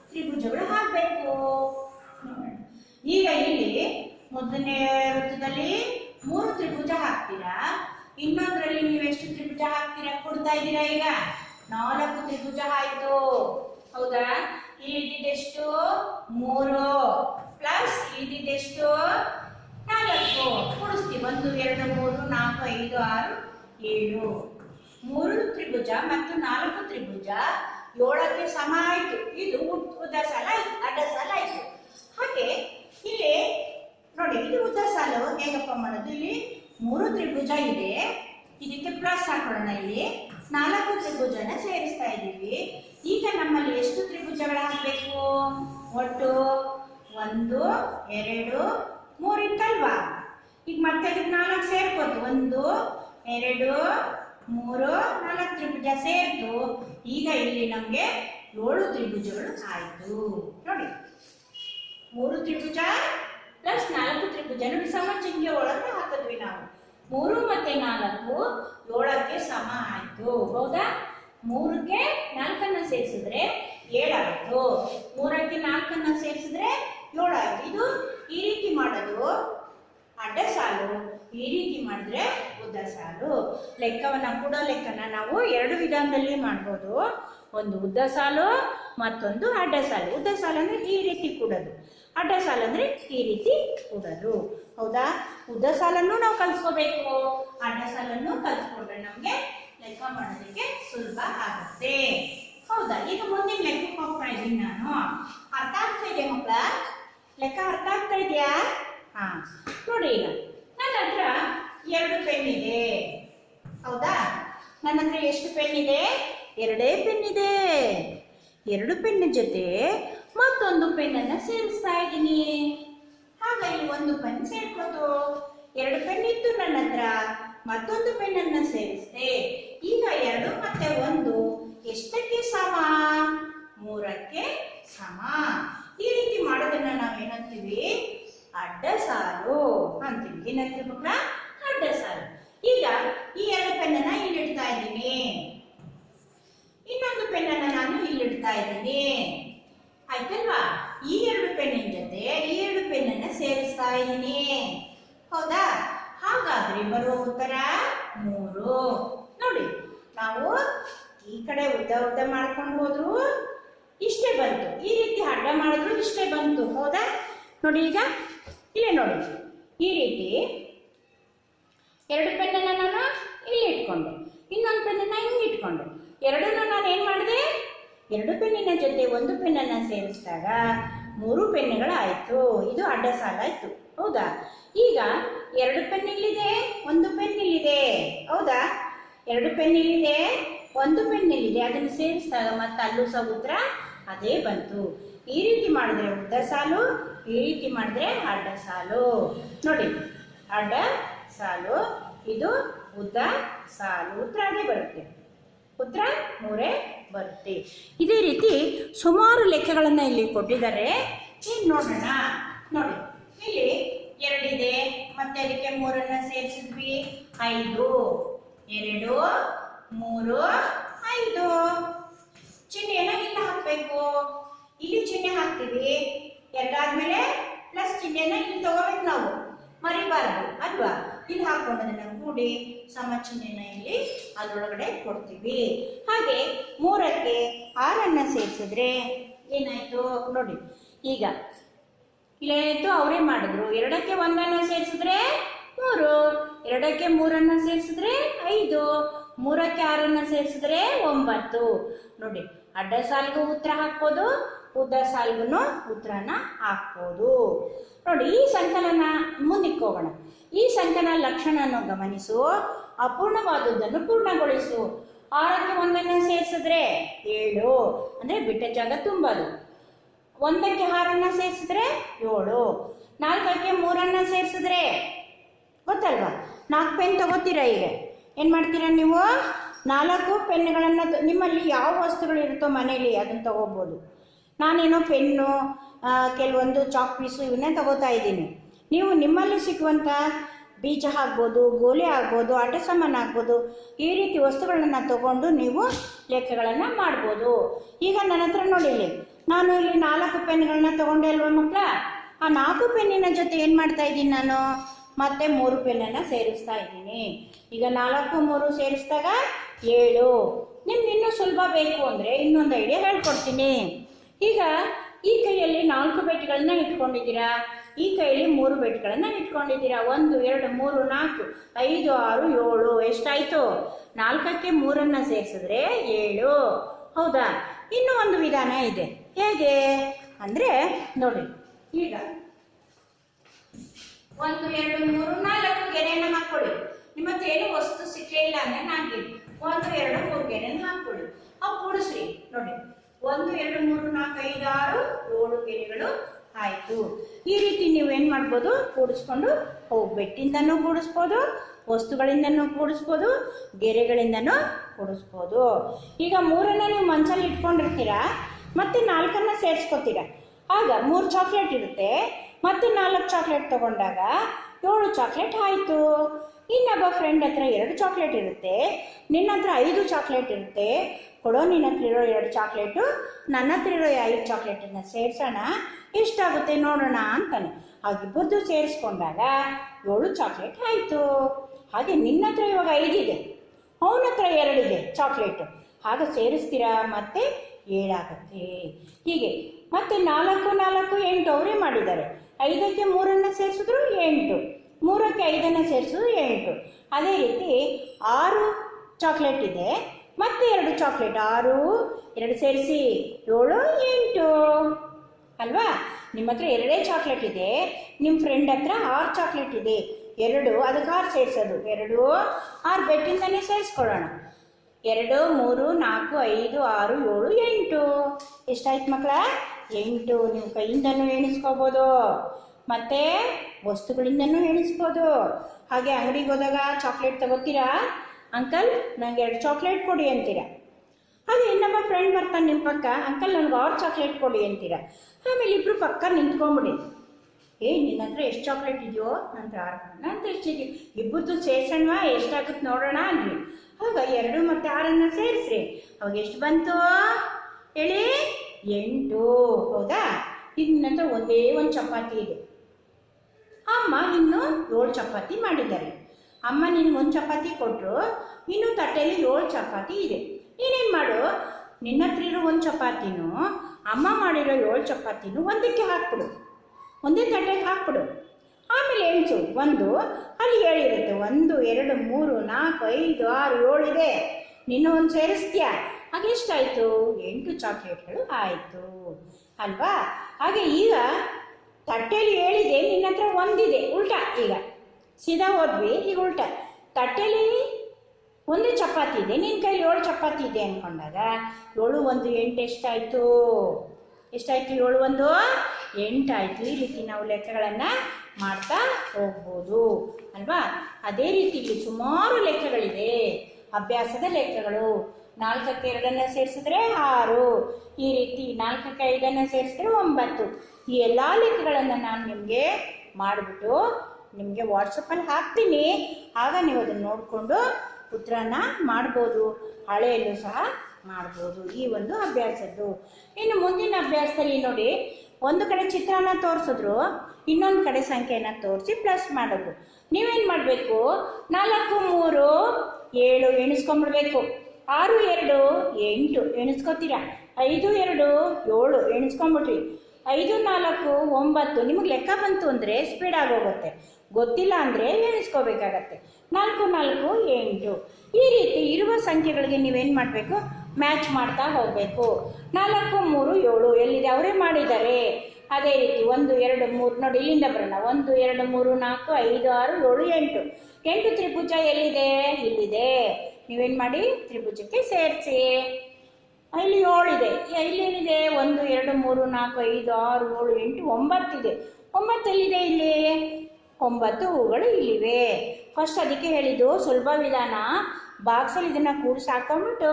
ತ್ರಿಭುಜಗಳು ಹಾಕಬೇಕು ಈಗ ಇಲ್ಲಿ ಮೊದಲನೇ ವೃತ್ತದಲ್ಲಿ ಮೂರು ತ್ರಿಭುಜ ಹಾಕ್ತೀರಾ? ಇನ್ನೊಂದರಲ್ಲಿ ನೀವು ಎಷ್ಟು ತ್ರಿಭುಜ ಹಾಕ್ತೀರಾ ಕೊಡ್ತಾ ಇದ್ದೀರಾ ಈಗ? ನಾಲ್ಕು ತ್ರಿಭುಜ ಆಯ್ತು. ಹೌದಾ? ಇಲ್ಲಿ ಇದ್ದಿದ್ದೆಷ್ಟು ಮೂರು. ಪ್ಲಸ್ ಇದ್ದಿದ್ದೆಷ್ಟು ನಾಲ್ಕು. ಕೂಡಿಸ್ತೀವ ಒಂದು, ಎರಡು, ಮೂರು, ನಾಲ್ಕು, ಐದು, ಆರು, ಏಳು. ಮೂರು ತ್ರಿಭುಜ ಮತ್ತು ನಾಲ್ಕು ತ್ರಿಭುಜ. ಏಳಕ್ಕೆ ಸಮ ಆಯಿತು. ಇದು ಉದ್- ಉದ್ದ ಸಾಲ ಆಯ್ತು. ಅಡ್ಡ ಸಾಲ ಆಯಿತು. ಹಾಗೆ ಇಲ್ಲಿ ನೋಡಿ, ಇದು ಉದ್ದ ಸಾಲು ಹೇಗಪ್ಪ ಮಾಡೋದು? ಇಲ್ಲಿ ಮೂರು ತ್ರಿಭುಜ ಇದೆ. ಇದಕ್ಕೆ ಪ್ಲಸ್ ಹಾಕೋಣ ಇಲ್ಲಿ. ನಾಲ್ಕು ತ್ರಿಭುಜನ ಸೇರಿಸ್ತಾ ಇದ್ದೀವಿ. ಈಗ ನಮ್ಮಲ್ಲಿ ಎಷ್ಟು ತ್ರಿಭುಜಗಳು ಹಾಕಬೇಕು? ಒಟ್ಟು ಒಂದು, ಎರಡು ಮೂರು ಇತ್ತಲ್ವಾ ಈಗ ಮತ್ತೆ ಅದಕ್ಕೆ ನಾಲ್ಕು ಸೇರ್ಕೋತು. ಒಂದು, ಎರಡು, ಮೂರು, ನಾಲ್ಕು ತ್ರಿಭುಜ ಸೇರ್ತು. ಈಗ ಇಲ್ಲಿ ನಮಗೆ ಏಳು ತ್ರಿಭುಜಗಳು ಆಯಿತು. ನೋಡಿ. ಮೂರು ತ್ರಿಭುಜ ಪ್ಲಸ್ ನಾಲ್ಕು ತ್ರಿಭುಜ ನೋಡಿ ಸಮಚಿಹ್ನೆ ಒಳಗೆ ಹಾಕಿದ್ವಿ ನಾವು. ಮೂರು ಮತ್ತೆ ನಾಲ್ಕು ಏಳಕ್ಕೆ ಸಮ ಆಯಿತು. ಹೌದಾ? ಮೂರಕ್ಕೆ ನಾಲ್ಕನ್ನ ಸೇರಿಸಿದ್ರೆ ಏಳಾಯಿತು. ಮೂರಕ್ಕೆ ನಾಲ್ಕನ್ನ ಸೇರಿಸಿದ್ರೆ ಏಳಾಯ್ತು. ಇದು ಈ ರೀತಿ ಮಾಡೋದು ಅಡ್ಡ ಸಾಲು. ಈ ರೀತಿ ಮಾಡಿದ್ರೆ ಉದ್ದ ಸಾಲು. ಲೆಕ್ಕವನ್ನ ಕೂಡ ಲೆಕ್ಕನ ನಾವು ಎರಡು ವಿಧಾನದಲ್ಲಿ ಮಾಡ್ಬೋದು. ಒಂದು ಉದ್ದ ಸಾಲು, ಮತ್ತೊಂದು ಅಡ್ಡ ಸಾಲು. ಉದ್ದ ಸಾಲು ಅಂದ್ರೆ ಈ ರೀತಿ ಕೂಡೋದು. ಅಡ್ಡ ಸಾಲು ಅಂದ್ರೆ ಈ ರೀತಿ ಕೂಡೋದು. ಹೌದಾ? ಉದ್ದ ಸಾಲನ್ನು ನಾವು ಕಲ್ತ್ಕೋಬೇಕು. ಅಡ್ಡ ಸಾಲನ್ನು ಕಲ್ತ್ಕೊಂಡ್ರೆ ನಮಗೆ ಲೆಕ್ಕ ಮಾಡೋದಕ್ಕೆ ಸುಲಭ ಆಗುತ್ತೆ. ಹೌದಾ? ಈಗ ಮುಂದಿನ ಲೆಕ್ಕಕ್ಕೆ ಹೋಗ್ತಾ ಇದ್ದೀನಿ ನಾನು. ಅರ್ಥ ಆಗ್ತಾ ಇದೆ ಮಕ್ಕಳ? ಲೆಕ್ಕ ಅರ್ಥ ಆಗ್ತಾ ಇದೆಯಾ? ಹಾ. ನೋಡಿ ಈಗ ನನ್ನ ಹತ್ರ ಎರಡು ಪೆನ್ ಇದೆ. ಹೌದಾ? ನನ್ನ ಹತ್ರ ಎಷ್ಟು ಪೆನ್ ಇದೆ? ಎರಡೇ ಪೆನ್ ಇದೆ. ಎರಡು ಪೆನ್ ಜೊತೆ ಮತ್ತೊಂದು ಪೆನ್ನನ್ನು ಸೇರಿಸ್ತಾ ಇದ್ದೀನಿ. ಹಾಗಾಗಿ ಒಂದು ಪೆನ್ ಸೇರ್ಕೋತು ಎರಡು ಪೆನ್ ಇತ್ತು ನನ್ನ ಹತ್ರ ಮತ್ತೊಂದು ಪೆನ್ನನ್ನು ಸೇರಿಸಿದೆ. ಈಗ ಎರಡು ಮತ್ತೆ ಒಂದು ಎಷ್ಟಕ್ಕೆ ಸಮ? ಮೂರಕ್ಕೆ ಸಮ. ಈ ರೀತಿ ಮಾಡೋದನ್ನ ನಾವು ಏನಂತೀವಿ? ಅಡ್ಡ ಸಾಲು ಅಂತೀವಿ. ಏನಂತೀವಿ ಮಕ್ಕಳ ಅಡ್ಡ ಸಾಲು ಈಗ ಈ ಎರಡು ಪೆನ್ನನ್ನ ಇಲ್ಲಿ ಇಡ್ತಾ ಇದ್ದೀನಿ. ಇನ್ನೊಂದು ಪೆನ್ನನ್ನ ನಾನು ಇಲ್ಲಿ ಇಡ್ತಾ ಇದ್ದೀನಿ. ಆಯ್ತಲ್ವಾ? ಈ ಎರಡು ಪೆನ್ನಿನ ಜೊತೆ ಈ ಎರಡು ಪೆನ್ನನ್ನ ಸೇರಿಸ್ತಾ ಇದ್ದೀನಿ. ಹೌದಾ? ಹಾಗಾದ್ರೆ ಬರೋ ಉತ್ತರ ಮೂರು. ನೋಡಿ, ನಾವು ಈ ಕಡೆ ಉದ್ದ ಉದ್ದ ಮಾಡ್ಕೊಂಡು ಹೋದ್ರು ಇಷ್ಟೇ ಬಂತು. ಈ ರೀತಿ ಅಡ್ಡ ಮಾಡಿದ್ರು ಇಷ್ಟೇ ಬಂತು. ಹೌದಾ? ನೋಡಿ ಈಗ, ಇಲ್ಲೇ ನೋಡಿ. ಈ ರೀತಿ ಎರಡು ಪೆನ್ನನ್ನು ನಾನು ಇಲ್ಲಿ ಇಟ್ಕೊಂಡೆ. ಇನ್ನೊಂದು ಪೆನ್ನನ್ನು ಹಿಂಗೆ ಇಟ್ಕೊಂಡೆ. ಎರಡನ್ನು ನಾನು ಏನು ಮಾಡಿದೆ? ಎರಡು ಪೆನ್ನಿನ ಜೊತೆ ಒಂದು ಪೆನ್ನನ್ನು ಸೇರಿಸಿದಾಗ ಮೂರು ಪೆನ್ನುಗಳಾಯಿತು. ಇದು ಅಡ್ಡ ಸಾಲಾಯಿತು. ಹೌದಾ? ಈಗ ಎರಡು ಪೆನ್ ಇಲ್ಲಿದೆ ಒಂದು ಪೆನ್ ಇಲ್ಲಿದೆ ಹೌದಾ? ಎರಡು ಪೆನ್ ಇಲ್ಲಿದೆ ಒಂದು ಪೆನ್ ಇಲ್ಲಿದೆ ಅದನ್ನು ಸೇರಿಸಿದಾಗ ಮತ್ತೆ ಅಲ್ಲೂ ಸಹ ಉತ್ತರ ಅದೇ ಬಂತು. ಈ ರೀತಿ ಮಾಡಿದ್ರೆ ಉದ್ದ ಸಾಲು, ಈ ರೀತಿ ಮಾಡಿದ್ರೆ ಅಡ್ಡ ಸಾಲು. ನೋಡಿ, ಅಡ್ಡ ಸಾಲು, ಇದು ಉದ್ದ ಸಾಲು ಉತ್ತರ ಅದೇ ಬರುತ್ತೆ. ಉತ್ತರ ಮೂರೇ ಬರುತ್ತೆ. ಇದೇ ರೀತಿ ಸುಮಾರು ಲೆಕ್ಕಗಳನ್ನು ಇಲ್ಲಿ ಕೊಟ್ಟಿದ್ದಾರೆ. ಈಗ ನೋಡೋಣ. ನೋಡಿ, ಇಲ್ಲಿ ಎರಡಿದೆ, ಮತ್ತೆ ಅದಕ್ಕೆ ಮೂರನ್ನ ಸೇರಿಸಿದ್ವಿ. ಐದು. ಎರಡು, ಮೂರು, ಐದು. ಚಿಹ್ನೆನ ಇಲ್ಲಿ ಹಾಕಬೇಕು. ಇಲ್ಲಿ ಚಿಹ್ನೆ ಹಾಕ್ತೀವಿ. ಎರಡಾದ್ಮೇಲೆ ಪ್ಲಸ್ ಚಿಹ್ನೆನ ಇಲ್ಲಿ ತಗೋಬೇಕು ನಾವು. ಮರಿಬಾರ್ದು, ಅಲ್ವಾ? ಇಲ್ಲಿ ಹಾಕೊಂಡು ಅದನ್ನ ಕೂಡಿ ಸಮ ಚಿಹ್ನೆನ ಇಲ್ಲಿ ಅದರೊಳಗಡೆ ಕೊಡ್ತೀವಿ. ಹಾಗೆ ಮೂರಕ್ಕೆ ಆರನ್ನ ಸೇರಿಸಿದ್ರೆ ಏನಾಯ್ತು? ನೋಡಿ, ಈಗ ಇಲ್ಲೇನಾಯ್ತು? ಅವರೇ ಮಾಡಿದ್ರು. ಎರಡಕ್ಕೆ ಒಂದನ್ನ ಸೇರಿಸಿದ್ರೆ ಮೂರು. ಎರಡಕ್ಕೆ ಮೂರನ್ನ ಸೇರಿಸಿದ್ರೆ ಐದು. ಮೂರಕ್ಕೆ ಆರನ್ನು ಸೇರಿಸಿದ್ರೆ ಒಂಬತ್ತು. ನೋಡಿ, ಅಡ್ಡ ಸಾಲಿಗೂ ಉತ್ತರ ಹಾಕ್ಬೋದು, ಉದ್ದ ಸಾಲಿಗೂ ಉತ್ತರನ ಹಾಕ್ಬೋದು. ನೋಡಿ, ಈ ಸಂಕಲನ ಮುಂದಕ್ಕೆ ಹೋಗೋಣ. ಈ ಸಂಕಲನ ಲಕ್ಷಣವನ್ನು ಗಮನಿಸು. ಅಪೂರ್ಣವಾದದ್ದನ್ನು ಪೂರ್ಣಗೊಳಿಸು. ಆರಕ್ಕೆ ಒಂದನ್ನು ಸೇರಿಸಿದ್ರೆ ಏಳು. ಅಂದರೆ ಬಿಟ್ಟ ಜಾಗ ತುಂಬೋದು. ಒಂದಕ್ಕೆ ಆರನ್ನ ಸೇರಿಸಿದ್ರೆ ಏಳು. ನಾಲ್ಕಕ್ಕೆ ಮೂರನ್ನ ಸೇರಿಸಿದ್ರೆ ಗೊತ್ತಲ್ವಾ? ನಾಲ್ಕು ಪೆನ್ ತಗೋತೀರಾ ಈಗ ಏನು ಮಾಡ್ತೀರಾ ನೀವು? ನಾಲ್ಕು ಪೆನ್ಗಳನ್ನು ನಿಮ್ಮಲ್ಲಿ ಯಾವ ವಸ್ತುಗಳು ಇರುತ್ತೋ ಮನೇಲಿ ಅದನ್ನು ತೊಗೋಬೋದು. ನಾನೇನೋ ಪೆನ್ನು ಕೆಲವೊಂದು ಚಾಕ್ ಪೀಸು ಇವನ್ನೇ ತಗೋತಾ ಇದ್ದೀನಿ. ನೀವು ನಿಮ್ಮಲ್ಲಿ ಸಿಗುವಂಥ ಬೀಜ ಆಗ್ಬೋದು ಗೋಲಿ ಆಗ್ಬೋದು ಆಟ ಸಾಮಾನು ಆಗ್ಬೋದು ಈ ರೀತಿ ವಸ್ತುಗಳನ್ನು ತಗೊಂಡು ನೀವು ಲೆಕ್ಕಗಳನ್ನು ಮಾಡ್ಬೋದು. ಈಗ ನನ್ನ ಹತ್ರ ನೋಡಿ ಇಲ್ಲಿ ನಾನು ಇಲ್ಲಿ ನಾಲ್ಕು ಪೆನ್ಗಳನ್ನ ತಗೊಂಡೆ ಅಲ್ವ ಮಕ್ಕಳ ಆ ನಾಲ್ಕು ಪೆನ್ನಿನ ಜೊತೆ ಏನು ಮಾಡ್ತಾ ಇದ್ದೀನಿ ನಾನು? ಮತ್ತೆ ಮೂರು ಪೆನ್ನನ್ನು ಸೇರಿಸ್ತಾ ಇದ್ದೀನಿ. ಈಗ ನಾಲ್ಕು, ಮೂರು ಸೇರಿಸಿದಾಗ ಏಳು. ನಿಮ್ಗೆ ಇನ್ನೂ ಸುಲಭ ಬೇಕು ಅಂದರೆ ಇನ್ನೊಂದು ಐಡಿಯಾ ಹೇಳ್ಕೊಡ್ತೀನಿ. ಈಗ ಈ ಕೈಯಲ್ಲಿ ನಾಲ್ಕು ಬೆಟ್ಗಳನ್ನ ಇಟ್ಕೊಂಡಿದ್ದೀರಾ? ಈ ಕೈಯಲ್ಲಿ ಮೂರು ಬೆಟ್ಗಳನ್ನು ಇಟ್ಕೊಂಡಿದ್ದೀರಾ? ಒಂದು, ಎರಡು, ಮೂರು, ನಾಲ್ಕು, ಐದು, ಆರು, ಏಳು. ಎಷ್ಟಾಯಿತು? ನಾಲ್ಕಕ್ಕೆ ಮೂರನ್ನು ಸೇರಿಸಿದ್ರೆ ಏಳು. ಹೌದಾ? ಇನ್ನೂ ಒಂದು ವಿಧಾನ ಇದೆ. ಹೇಗೆ? ಅಂದರೆ ನೋಡಿ, ಈಗ ಒಂದು, ಎರಡು, ಮೂರು, ನಾಲ್ಕು ಗೆರೆಯನ್ನು ಹಾಕೊಳ್ಳಿ. ನಿಮ್ಮ ಹತ್ರ ಏನು ವಸ್ತು ಸಿಕ್ಕೇ ಇಲ್ಲ ಅಂದ್ರೆ ನಾಲ್ಕು ಒಂದು, ಎರಡು, ಮೂರು ಗೆರೆಯನ್ನು ಹಾಕೊಳ್ಳಿ. ಅವು ಕೂಡಿಸ್ರಿ. ನೋಡಿ. ಒಂದು, ಎರಡು, ಮೂರು, ನಾಲ್ಕು ಐದು ಆರು ಏಳು ಗೆರೆಗಳು ಆಯ್ತು. ಈ ರೀತಿ ನೀವು ಏನು ಮಾಡ್ಬೋದು? ಕೂಡಿಸ್ಕೊಂಡು ಹೋಗಿ ಬೆಟ್ಟಿಂದನೂ ಕೂಡಿಸ್ಬೋದು, ವಸ್ತುಗಳಿಂದನೂ ಕೂಡಿಸ್ಬೋದು, ಗೆರೆಗಳಿಂದನೂ ಕೂಡಿಸ್ಬೋದು. ಈಗ ಮೂರನ್ನ ನೀವು ಮನ್ಸಲ್ಲಿ ಇಟ್ಕೊಂಡಿರ್ತೀರಾ? ಮತ್ತೆ ನಾಲ್ಕನ್ನ ಸೇರಿಸ್ಕೊತೀರಾ? ಆಗ ಮೂರು ಚಾಕ್ಲೇಟ್ ಇರುತ್ತೆ. ಮತ್ತೆ ನಾಲ್ಕು ಚಾಕ್ಲೇಟ್ ತಗೊಂಡಾಗ ಏಳು ಚಾಕ್ಲೇಟ್ ಆಯಿತು. ಇನ್ನೊಬ್ಬ ಫ್ರೆಂಡ್ ಹತ್ರ ಎರಡು ಚಾಕ್ಲೇಟ್ ಇರುತ್ತೆ. ನಿನ್ನ ಹತ್ರ ಐದು ಚಾಕ್ಲೇಟ್ ಇರುತ್ತೆ. ಕೊಡೋ, ನಿನ್ನ ಹತ್ರ ಇರೋ ಎರಡು ಚಾಕ್ಲೇಟು, ನನ್ನ ಹತ್ರ ಇರೋ ಐದು ಚಾಕ್ಲೇಟನ್ನು ಸೇರಿಸೋಣ. ಎಷ್ಟಾಗುತ್ತೆ ನೋಡೋಣ ಅಂತಾನೆ. ಹಾಗಿಬ್ಬರದ್ದು ಸೇರಿಸ್ಕೊಂಡಾಗ ಏಳು ಚಾಕ್ಲೇಟ್ ಆಯಿತು. ಹಾಗೆ ನಿನ್ನ ಹತ್ರ ಇವಾಗ ಐದಿದೆ. ಅವನ ಹತ್ರ ಎರಡಿದೆ ಚಾಕ್ಲೇಟು. ಹಾಗೆ ಸೇರಿಸ್ತೀರಾ? ಮತ್ತೆ ಏಳಾಗುತ್ತೆ. ಹೀಗೆ. ಮತ್ತೆ ನಾಲ್ಕು ನಾಲ್ಕು ಎಂಟು ಅವರೇ ಮಾಡಿದ್ದಾರೆ. ಐದಕ್ಕೆ ಮೂರನ್ನು ಸೇರಿಸಿದ್ರು ಎಂಟು. ಮೂರಕ್ಕೆ ಐದನ್ನು ಸೇರಿಸಿದ್ರು ಎಂಟು. ಅದೇ ರೀತಿ ಆರು ಚಾಕ್ಲೇಟ್ ಇದೆ, ಮತ್ತೆ ಎರಡು ಚಾಕ್ಲೇಟ್ ಆರು, ಎರಡು ಸೇರಿಸಿ ಏಳು, ಎಂಟು. ಅಲ್ವಾ? ನಿಮ್ಮ ಹತ್ರ ಎರಡೇ ಚಾಕ್ಲೇಟ್ ಇದೆ. ನಿಮ್ಮ ಫ್ರೆಂಡ್ ಹತ್ರ ಆರು ಚಾಕ್ಲೇಟ್ ಇದೆ. ಎರಡು, ಅದಕ್ಕೆ ಆರು ಸೇರಿಸೋದು. ಎರಡು, ಆರು ಬೆಟ್ಟಿಂದನೇ ಸೇರಿಸ್ಕೊಳ್ಳೋಣ. ಎರಡು, ಮೂರು, ನಾಲ್ಕು, ಐದು, ಆರು, ಏಳು, ಎಂಟು. ಎಷ್ಟಾಯ್ತು ಮಕ್ಕಳ? ಎಂಟು, ನೀವು ಕೈಯಿಂದನೂ ಎಣಿಸ್ಕೋಬೋದು, ಮತ್ತು ವಸ್ತುಗಳಿಂದನೂ ಎಣಿಸ್ಬೋದು. ಹಾಗೆ ಅಂಗಡಿಗೆ ಹೋದಾಗ ಚಾಕ್ಲೇಟ್ ತಗೋತೀರಾ? ಅಂಕಲ್ ನನಗೆ ಎರಡು ಚಾಕ್ಲೇಟ್ ಕೊಡಿ ಅಂತೀರಾ? ಹಾಗೆ ಇನ್ನೊಬ್ಬ ಫ್ರೆಂಡ್ ಬರ್ತಾನೆ ನಿಮ್ಮ ಪಕ್ಕ. ಅಂಕಲ್, ನನಗೆ ಆರು ಚಾಕ್ಲೇಟ್ ಕೊಡಿ ಅಂತೀರಾ? ಆಮೇಲೆ ಇಬ್ಬರು ಪಕ್ಕ ನಿಂತ್ಕೊಂಬಿಡಿ. ಏ ನಿನ್ನ ಹತ್ರ ಎಷ್ಟು ಚಾಕ್ಲೇಟ್ ಇದೆಯೋ? ನನ್ನ ಆರು ನನ್ನ ಹತ್ರ ಎಷ್ಟಿದೆ? ಇಬ್ಬರದ್ದು ಸೇರ್ಸೋಣವಾ? ಎಷ್ಟಾಗುತ್ತೆ ನೋಡೋಣ ಅಂದ್ರಿ ಆಗ ಎರಡು ಮತ್ತು ಆರನ್ನು ಸೇರಿಸ್ರಿ. ಅವಾಗ ಎಷ್ಟು ಬಂತು? ಹೇಳಿ? ಎಂಟು. ಹೌದಾ? ಇನ್ನು ಒಂದೇ ಒಂದು ಚಪಾತಿ ಇದೆ. ಅಮ್ಮ ಇನ್ನು ಏಳು ಚಪಾತಿ ಮಾಡಿದ್ದಾರೆ. ಅಮ್ಮ ನಿನಗೆ ಒಂದು ಚಪಾತಿ ಕೊಟ್ಟರು ಇನ್ನು ತಟ್ಟೆಯಲ್ಲಿ ಏಳು ಚಪಾತಿ ಇದೆ. ನೀನೇನು ಮಾಡು? ನಿನ್ನ ಹತ್ರ ಇರೋ ಒಂದು ಚಪಾತಿನೂ, ಅಮ್ಮ ಮಾಡಿರೋ ಏಳು ಚಪಾತಿನೂ ಒಂದಕ್ಕೆ ಹಾಕ್ಬಿಡು. ಒಂದೇ ತಟ್ಟೆಗೆ ಹಾಕ್ಬಿಡು. ಆಮೇಲೆ ಎಂಟು, ಒಂದು. ಅಲ್ಲಿ ಏಳಿರುತ್ತೆ ಒಂದು, ಎರಡು, ಮೂರು, ನಾಲ್ಕು, ಐದು, ಆರು, ಏಳು ಇದೆ. ನಿನ್ನ ಒಂದು ಸೇರಿಸ್ತೀಯಾ? ಹಾಗೆ ಎಷ್ಟಾಯಿತು? ಎಂಟು ಚಾಕ್ಲೇಟ್ಗಳು ಆಯಿತು. ಅಲ್ವಾ? ಹಾಗೆ ಈಗ ತಟ್ಟೆಯಲ್ಲಿ ಹೇಳಿದೆ, ನಿನ್ನ ಹತ್ರ ಒಂದಿದೆ, ಉಲ್ಟಾ ಈಗ. ಸೀದಾ ಹೋದ್ವಿ, ಈಗ ಉಲ್ಟಾ. ತಟ್ಟೆಯಲ್ಲಿ ಒಂದು ಚಪಾತಿ ಇದೆ ನಿನ್ನ ಕೈಲಿ ಏಳು ಚಪಾತಿ ಇದೆ ಅಂದ್ಕೊಂಡಾಗ ಏಳು ಒಂದು, ಎಂಟು ಎಷ್ಟಾಯಿತು? ಎಷ್ಟಾಯಿತು ಏಳು ಒಂದು? ಎಂಟಾಯಿತು ಈ ರೀತಿ ನಾವು ಲೆಕ್ಕಗಳನ್ನು ಮಾಡ್ತಾ ಹೋಗ್ಬೋದು. ಅಲ್ವಾ? ಅದೇ ರೀತಿ ಸುಮಾರು ಲೆಕ್ಕಗಳಿದೆ. ಅಭ್ಯಾಸದ ಲೆಕ್ಕಗಳು. ನಾಲ್ಕಕ್ಕೆ ಎರಡನ್ನು ಸೇರಿಸಿದ್ರೆ ಆರು. ಈ ರೀತಿ ನಾಲ್ಕಕ್ಕೆ ಐದನ್ನು ಸೇರಿಸಿದ್ರೆ ಒಂಬತ್ತು. ಈ ಎಲ್ಲ ಲೆಕ್ಕಗಳನ್ನು ನಾನು ನಿಮಗೆ ಮಾಡಿಬಿಟ್ಟು ನಿಮಗೆ ವಾಟ್ಸಪ್ಪಲ್ಲಿ ಹಾಕ್ತೀನಿ. ಆಗ ನೀವು ಅದನ್ನು ನೋಡಿಕೊಂಡು ಉತ್ತರನ ಮಾಡ್ಬೋದು. ಹಳೆಯಲ್ಲೂ ಸಹ ಮಾಡ್ಬೋದು. ಈ ಒಂದು ಅಭ್ಯಾಸದ್ದು. ಇನ್ನು ಮುಂದಿನ ಅಭ್ಯಾಸದಲ್ಲಿ ನೋಡಿ, ಒಂದು ಕಡೆ ಚಿತ್ರನ ತೋರಿಸಿದ್ರು, ಇನ್ನೊಂದು ಕಡೆ ಸಂಖ್ಯೆಯನ್ನು ತೋರಿಸಿ ಪ್ಲಸ್ ಮಾಡೋದು. ನೀವೇನು ಮಾಡಬೇಕು? ನಾಲ್ಕು, ಮೂರು, ಏಳು ಎಣಿಸ್ಕೊಂಡ್ಬಿಡ್ಬೇಕು. ಆರು, ಎರಡು, ಎಂಟು ಎಣಿಸ್ಕೊತೀರಾ? ಐದು, ಎರಡು, ಏಳು ಎಣಿಸ್ಕೊಂಬಿಟ್ರಿ ಐದು, ನಾಲ್ಕು, ಒಂಬತ್ತು ನಿಮಗೆ ಲೆಕ್ಕ ಬಂತು ಅಂದರೆ ಸ್ಪೀಡ್ ಆಗೋಗುತ್ತೆ. ಗೊತ್ತಿಲ್ಲ ಅಂದರೆ ಎಣಿಸ್ಕೋಬೇಕಾಗತ್ತೆ. ನಾಲ್ಕು ನಾಲ್ಕು, ಎಂಟು. ಈ ರೀತಿ ಇರುವ ಸಂಖ್ಯೆಗಳಿಗೆ ನೀವೇನು ಮಾಡಬೇಕು? ಮ್ಯಾಚ್ ಮಾಡ್ತಾ ಹೋಗಬೇಕು. ನಾಲ್ಕು, ಮೂರು, ಏಳು ಎಲ್ಲಿದೆ? ಅವರೇ ಮಾಡಿದ್ದಾರೆ. ಅದೇ ರೀತಿ ಒಂದು, ಎರಡು, ಮೂರು ನೋಡಿ, ಇಲ್ಲಿಂದ ಬರೋಣ. ಒಂದು, ಎರಡು, ಮೂರು, ನಾಲ್ಕು, ಐದು, ಆರು, ಏಳು, ಎಂಟು. ಎಂಟು ತ್ರಿಭುಜ ಎಲ್ಲಿದೆ? ಇಲ್ಲಿದೆ. ನೀವೇನು ಮಾಡಿ? ತ್ರಿಭುಜಕ್ಕೆ ಸೇರಿಸಿ. ಇಲ್ಲಿ ಏಳಿದೆ ಇಲ್ಲೇನಿದೆ ಒಂದು, ಎರಡು, ಮೂರು, ನಾಲ್ಕು, ಐದು, ಆರು, ಏಳು, ಎಂಟು ಒಂಬತ್ತಿದೆ ಒಂಬತ್ತು ಎಲ್ಲಿದೆ ಇಲ್ಲಿ? ಒಂಬತ್ತು ಹೂಗಳು ಇಲ್ಲಿವೆ. ಫಸ್ಟ್ ಅದಕ್ಕೆ ಹೇಳಿದ್ದು ಸುಲಭ ವಿಧಾನ. ಬಾಕ್ಸಲ್ಲಿ ಇದನ್ನು ಕೂಡಿಸಿ ಹಾಕೊಂಡ್ಬಿಟ್ಟು,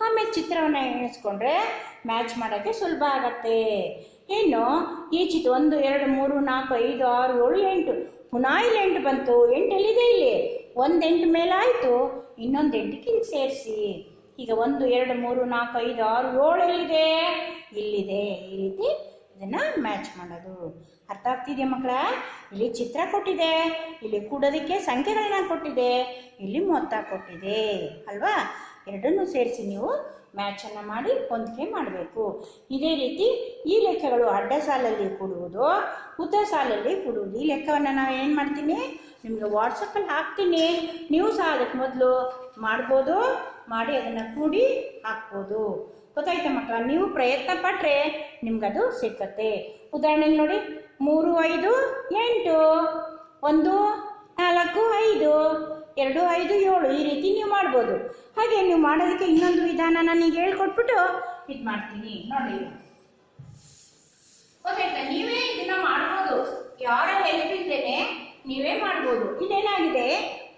ಆಮೇಲೆ ಚಿತ್ರವನ್ನು ಎಣಿಸ್ಕೊಂಡ್ರೆ ಮ್ಯಾಚ್ ಮಾಡೋಕ್ಕೆ ಸುಲಭ ಆಗತ್ತೆ. ಇನ್ನು, ಈ ಚಿತ್ರ, ಒಂದು, ಎರಡು, ಮೂರು, ನಾಲ್ಕು, ಐದು, ಆರು, ಏಳು, ಎಂಟು. ಪುನಃ ಇಲ್ಲಿ ಎಂಟು ಬಂತು. ಎಂಟು ಎಲ್ಲಿದೆ ಇಲ್ಲಿ? ಒಂದು ಎಂಟು ಮೇಲಾಯಿತು ಇನ್ನೊಂದು ಎಂಟಕ್ಕಿಂತ ಸೇರಿಸಿ. ಈಗ ಒಂದು, ಎರಡು, ಮೂರು, ನಾಲ್ಕು, ಐದು, ಆರು ಏಳು ಎಲ್ಲಿದೆ ಇಲ್ಲಿದೆ, ಈ ರೀತಿ ಇದನ್ನು ಮ್ಯಾಚ್ ಮಾಡೋದು. ಅರ್ಥ ಆಗ್ತಿದೆಯಾ ಮಕ್ಕಳ? ಇಲ್ಲಿ ಚಿತ್ರ ಕೊಟ್ಟಿದೆ, ಇಲ್ಲಿ ಕೂಡೋದಕ್ಕೆ ಸಂಖ್ಯೆಗಳನ್ನ ಕೊಟ್ಟಿದೆ, ಇಲ್ಲಿ ಮೊತ್ತ ಕೊಟ್ಟಿದೆ. ಅಲ್ವಾ? ಎರಡನ್ನೂ ಸೇರಿಸಿ ನೀವು ಮ್ಯಾಚನ್ನು ಮಾಡಿ ಹೊಂದಿಕೆ ಮಾಡಬೇಕು. ಇದೇ ರೀತಿ ಈ ಲೆಕ್ಕಗಳು ಅಡ್ಡ ಸಾಲಲ್ಲಿ ಕೊಡುವುದು, ಉದ್ದ ಸಾಲಲ್ಲಿ ಕೊಡುವುದು. ಈ ಲೆಕ್ಕವನ್ನು ನಾವು ಏನು ಮಾಡ್ತೀನಿ ನಿಮಗೆ ವಾಟ್ಸಪ್ಪಲ್ಲಿ ಹಾಕ್ತೀನಿ. ನೀವು ಸಹ ಅದಕ್ಕೆ ಮೊದಲು. ಮಾಡ್ಬೋದು. ಮಾಡಿ ಅದನ್ನು ಕೂಡಿ ಹಾಕ್ಬೋದು. ಗೊತ್ತಾಯ್ತಾ ಮಕ್ಕಳ? ನೀವು ಪ್ರಯತ್ನ ಪಟ್ಟರೆ ಅದು ಸಿಕ್ಕತ್ತೆ. ಉದಾಹರಣೆಗೆ ನೋಡಿ, ಮೂರು, ಐದು, ಎಂಟು, ಒಂದು, ನಾಲ್ಕು, ಐದು, ಎರಡು, ಐದು, ಏಳು. ಈ ರೀತಿ ನೀವು ಮಾಡ್ಬೋದು. ಹಾಗೆ ನೀವು ಮಾಡೋದಕ್ಕೆ ಇನ್ನೊಂದು ವಿಧಾನ ನನಗೆ ಹೇಳ್ಕೊಟ್ಬಿಟ್ಟು ಇದು ಮಾಡ್ತೀನಿ. ನೋಡಿ. ಗೊತ್ತಾಯ್ತಾ? ನೀವೇ ಇದನ್ನ ಮಾಡ್ಬೋದು. ಯಾರ ಹೆಲ್ಪ್ ಇದ್ದೇನೆ ನೀವೇ ಮಾಡ್ಬೋದು. ಇಲ್ಲೇನಾಗಿದೆ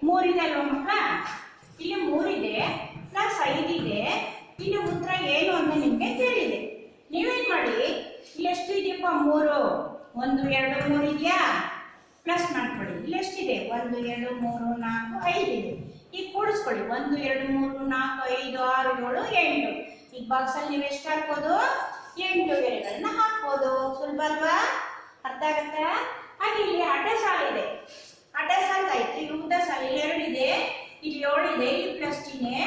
ಮೂರಿದೆ ಅಲ್ವಾ ಮಕ್ಕಳ? ಇಲ್ಲಿ ಮೂರಿದೆ ಪ್ಲಸ್ ಐದಿದೆ ಇಲ್ಲಿ ಉತ್ತರ ಏನು ಅಂತ ನಿಮಗೆ ತಿಳಿದೆ ನೀವೇನ್ ಮಾಡಿ? ಇಲ್ಲಿ ಎಷ್ಟು ಇದೆಯಪ್ಪ? ಮೂರು. ಒಂದು, ಎರಡು, ಮೂರು ಇದೆಯಾ? ಪ್ಲಸ್ ಮಾಡ್ಕೊಳ್ಳಿ. ಇಲ್ಲಿ ಎಷ್ಟಿದೆ? ಒಂದು, ಎರಡು, ಮೂರು, ನಾಲ್ಕು, ಐದು ಇದೆ. ಈಗ ಕೂಡಿಸ್ಕೊಳ್ಳಿ. ಒಂದು, ಎರಡು, ಮೂರು, ನಾಲ್ಕು, ಐದು, ಆರು, ಏಳು, ಎಂಟು. ಈಗ ಬಾಕ್ಸಲ್ಲಿ ನೀವು ಎಷ್ಟು ಹಾಕ್ಬೋದು? ಎಂಟು ಗೆರೆಗಳನ್ನ ಹಾಕ್ಬೋದು. ಸುಲಭ ಅಲ್ವಾ? ಅರ್ಥ ಆಗತ್ತಾ? ಹಾಗೆ ಇಲ್ಲಿ ಅಡ್ಡ ಸಾಲಿದೆ ಅಡ್ಡ ಸಾಲು ಆಯ್ತು. ಇಲ್ಲಿ ಉದ್ದ ಸಾಲು ಇಲ್ಲಿ ಎರಡು ಇದೆ. ಇಲ್ಲಿ ಏಳು ಇದೆ. ಇಲ್ಲಿ ಪ್ಲಸ್ ಚಿಹ್ನೆ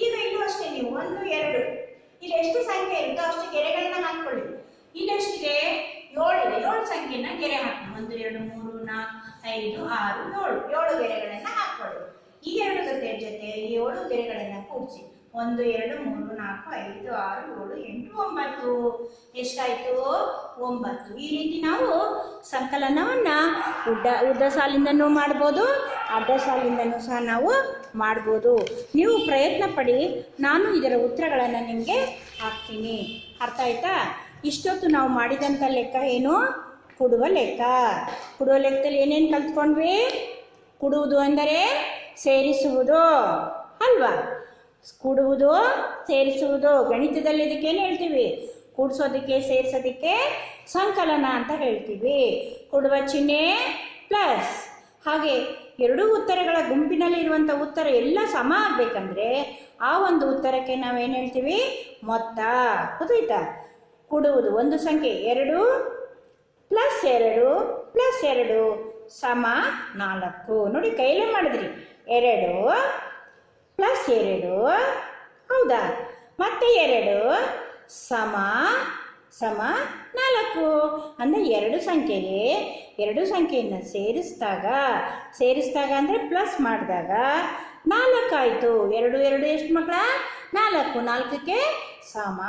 ಈಗ ಇಲ್ಲೂ ಅಷ್ಟೇ ನೀವು. ಒಂದು, ಎರಡು. ಇಲ್ಲಿ ಎಷ್ಟು ಸಂಖ್ಯೆ ಇರುತ್ತೋ ಅಷ್ಟು ಗೆರೆಗಳನ್ನ ಹಾಕೊಳ್ಳಿ ಇಲ್ಲಿ ಎಷ್ಟಿದೆ ಇದೆ. ಏಳು ಸಂಖ್ಯೆನ ಗೆರೆ ಹಾಕಿ. ಒಂದು, ಎರಡು, ಮೂರು, ನಾಲ್ಕು, ಐದು, ಆರು, ಏಳು. ಏಳು ಗೆರೆಗಳನ್ನ ಹಾಕೊಳ್ಳಿ ಈ ಎರಡು ಜೊತೆ ಜೊತೆ ಏಳು ಗೆರೆಗಳನ್ನ ಕೂಡಿಸಿ. ಒಂದು, ಎರಡು, ಮೂರು, ನಾಲ್ಕು, ಐದು, ಆರು, ಏಳು, ಎಂಟು, ಒಂಬತ್ತು. ಎಷ್ಟಾಯಿತು? ಒಂಬತ್ತು. ಈ ರೀತಿ ನಾವು ಸಂಕಲನವನ್ನು ಉಡ್ಡ ಉದ್ದ ಸಾಲಿಂದನೂ ಮಾಡ್ಬೋದು ಅಡ್ಡ ಸಾಲಿಂದನೂ ಸಹ ನಾವು ಮಾಡ್ಬೋದು. ನೀವು ಪ್ರಯತ್ನ ಪಡಿ, ನಾನು ಇದರ ಉತ್ತರಗಳನ್ನು ನಿಮಗೆ ಹಾಕ್ತೀನಿ. ಅರ್ಥ ಆಯ್ತಾ? ಇಷ್ಟೊತ್ತು ನಾವು ಮಾಡಿದಂಥ ಲೆಕ್ಕ ಏನು? ಕೊಡುವ ಲೆಕ್ಕ. ಕೊಡುವ ಲೆಕ್ಕದಲ್ಲಿ ಏನೇನು ಕಲ್ತ್ಕೊಂಡ್ವಿ? ಕೊಡುವುದು ಅಂದರೆ ಸೇರಿಸುವುದು. ಅಲ್ವಾ? ಕೂಡುವುದು, ಸೇರಿಸುವುದು, ಗಣಿತದಲ್ಲಿ ಇದಕ್ಕೇನು ಹೇಳ್ತೀವಿ? ಕೂಡಿಸೋದಕ್ಕೆ, ಸೇರಿಸೋದಕ್ಕೆ ಸಂಕಲನ ಅಂತ ಹೇಳ್ತೀವಿ. ಕೊಡುವ ಚಿಹ್ನೆ ಪ್ಲಸ್. ಹಾಗೆ ಎರಡೂ ಉತ್ತರಗಳ ಗುಂಪಿನಲ್ಲಿರುವಂಥ ಉತ್ತರ ಎಲ್ಲ ಸಮ ಆಗಬೇಕಂದ್ರೆ ಆ ಒಂದು ಉತ್ತರಕ್ಕೆ ನಾವೇನು ಹೇಳ್ತೀವಿ? ಮೊತ್ತ. ಗೊತ್ತಾಯ್ತಾ ಕೊಡುವುದು ಒಂದು ಸಂಖ್ಯೆ ಎರಡು ಪ್ಲಸ್ ಎರಡು ಪ್ಲಸ್ ಎರಡು ಸಮ ನಾಲ್ಕು. ನೋಡಿ ಕೈಲೇ ಮಾಡಿದ್ರಿ. ಎರಡು ಪ್ಲಸ್ ಎರಡು. ಹೌದಾ? ಮತ್ತೆ ಎರಡು. ಸಮ ಸಮ ನಾಲ್ಕು. ಅಂದರೆ ಎರಡು ಸಂಖ್ಯೆಗೆ ಎರಡು ಸಂಖ್ಯೆಯನ್ನು ಸೇರಿಸಿದಾಗ ಸೇರಿಸಿದಾಗ ಅಂದರೆ ಪ್ಲಸ್ ಮಾಡಿದಾಗ ನಾಲ್ಕಾಯಿತು ಎರಡು ಎರಡು ಎಷ್ಟು ಮಕ್ಕಳ? ನಾಲ್ಕು. ನಾಲ್ಕಕ್ಕೆ ಸಮ.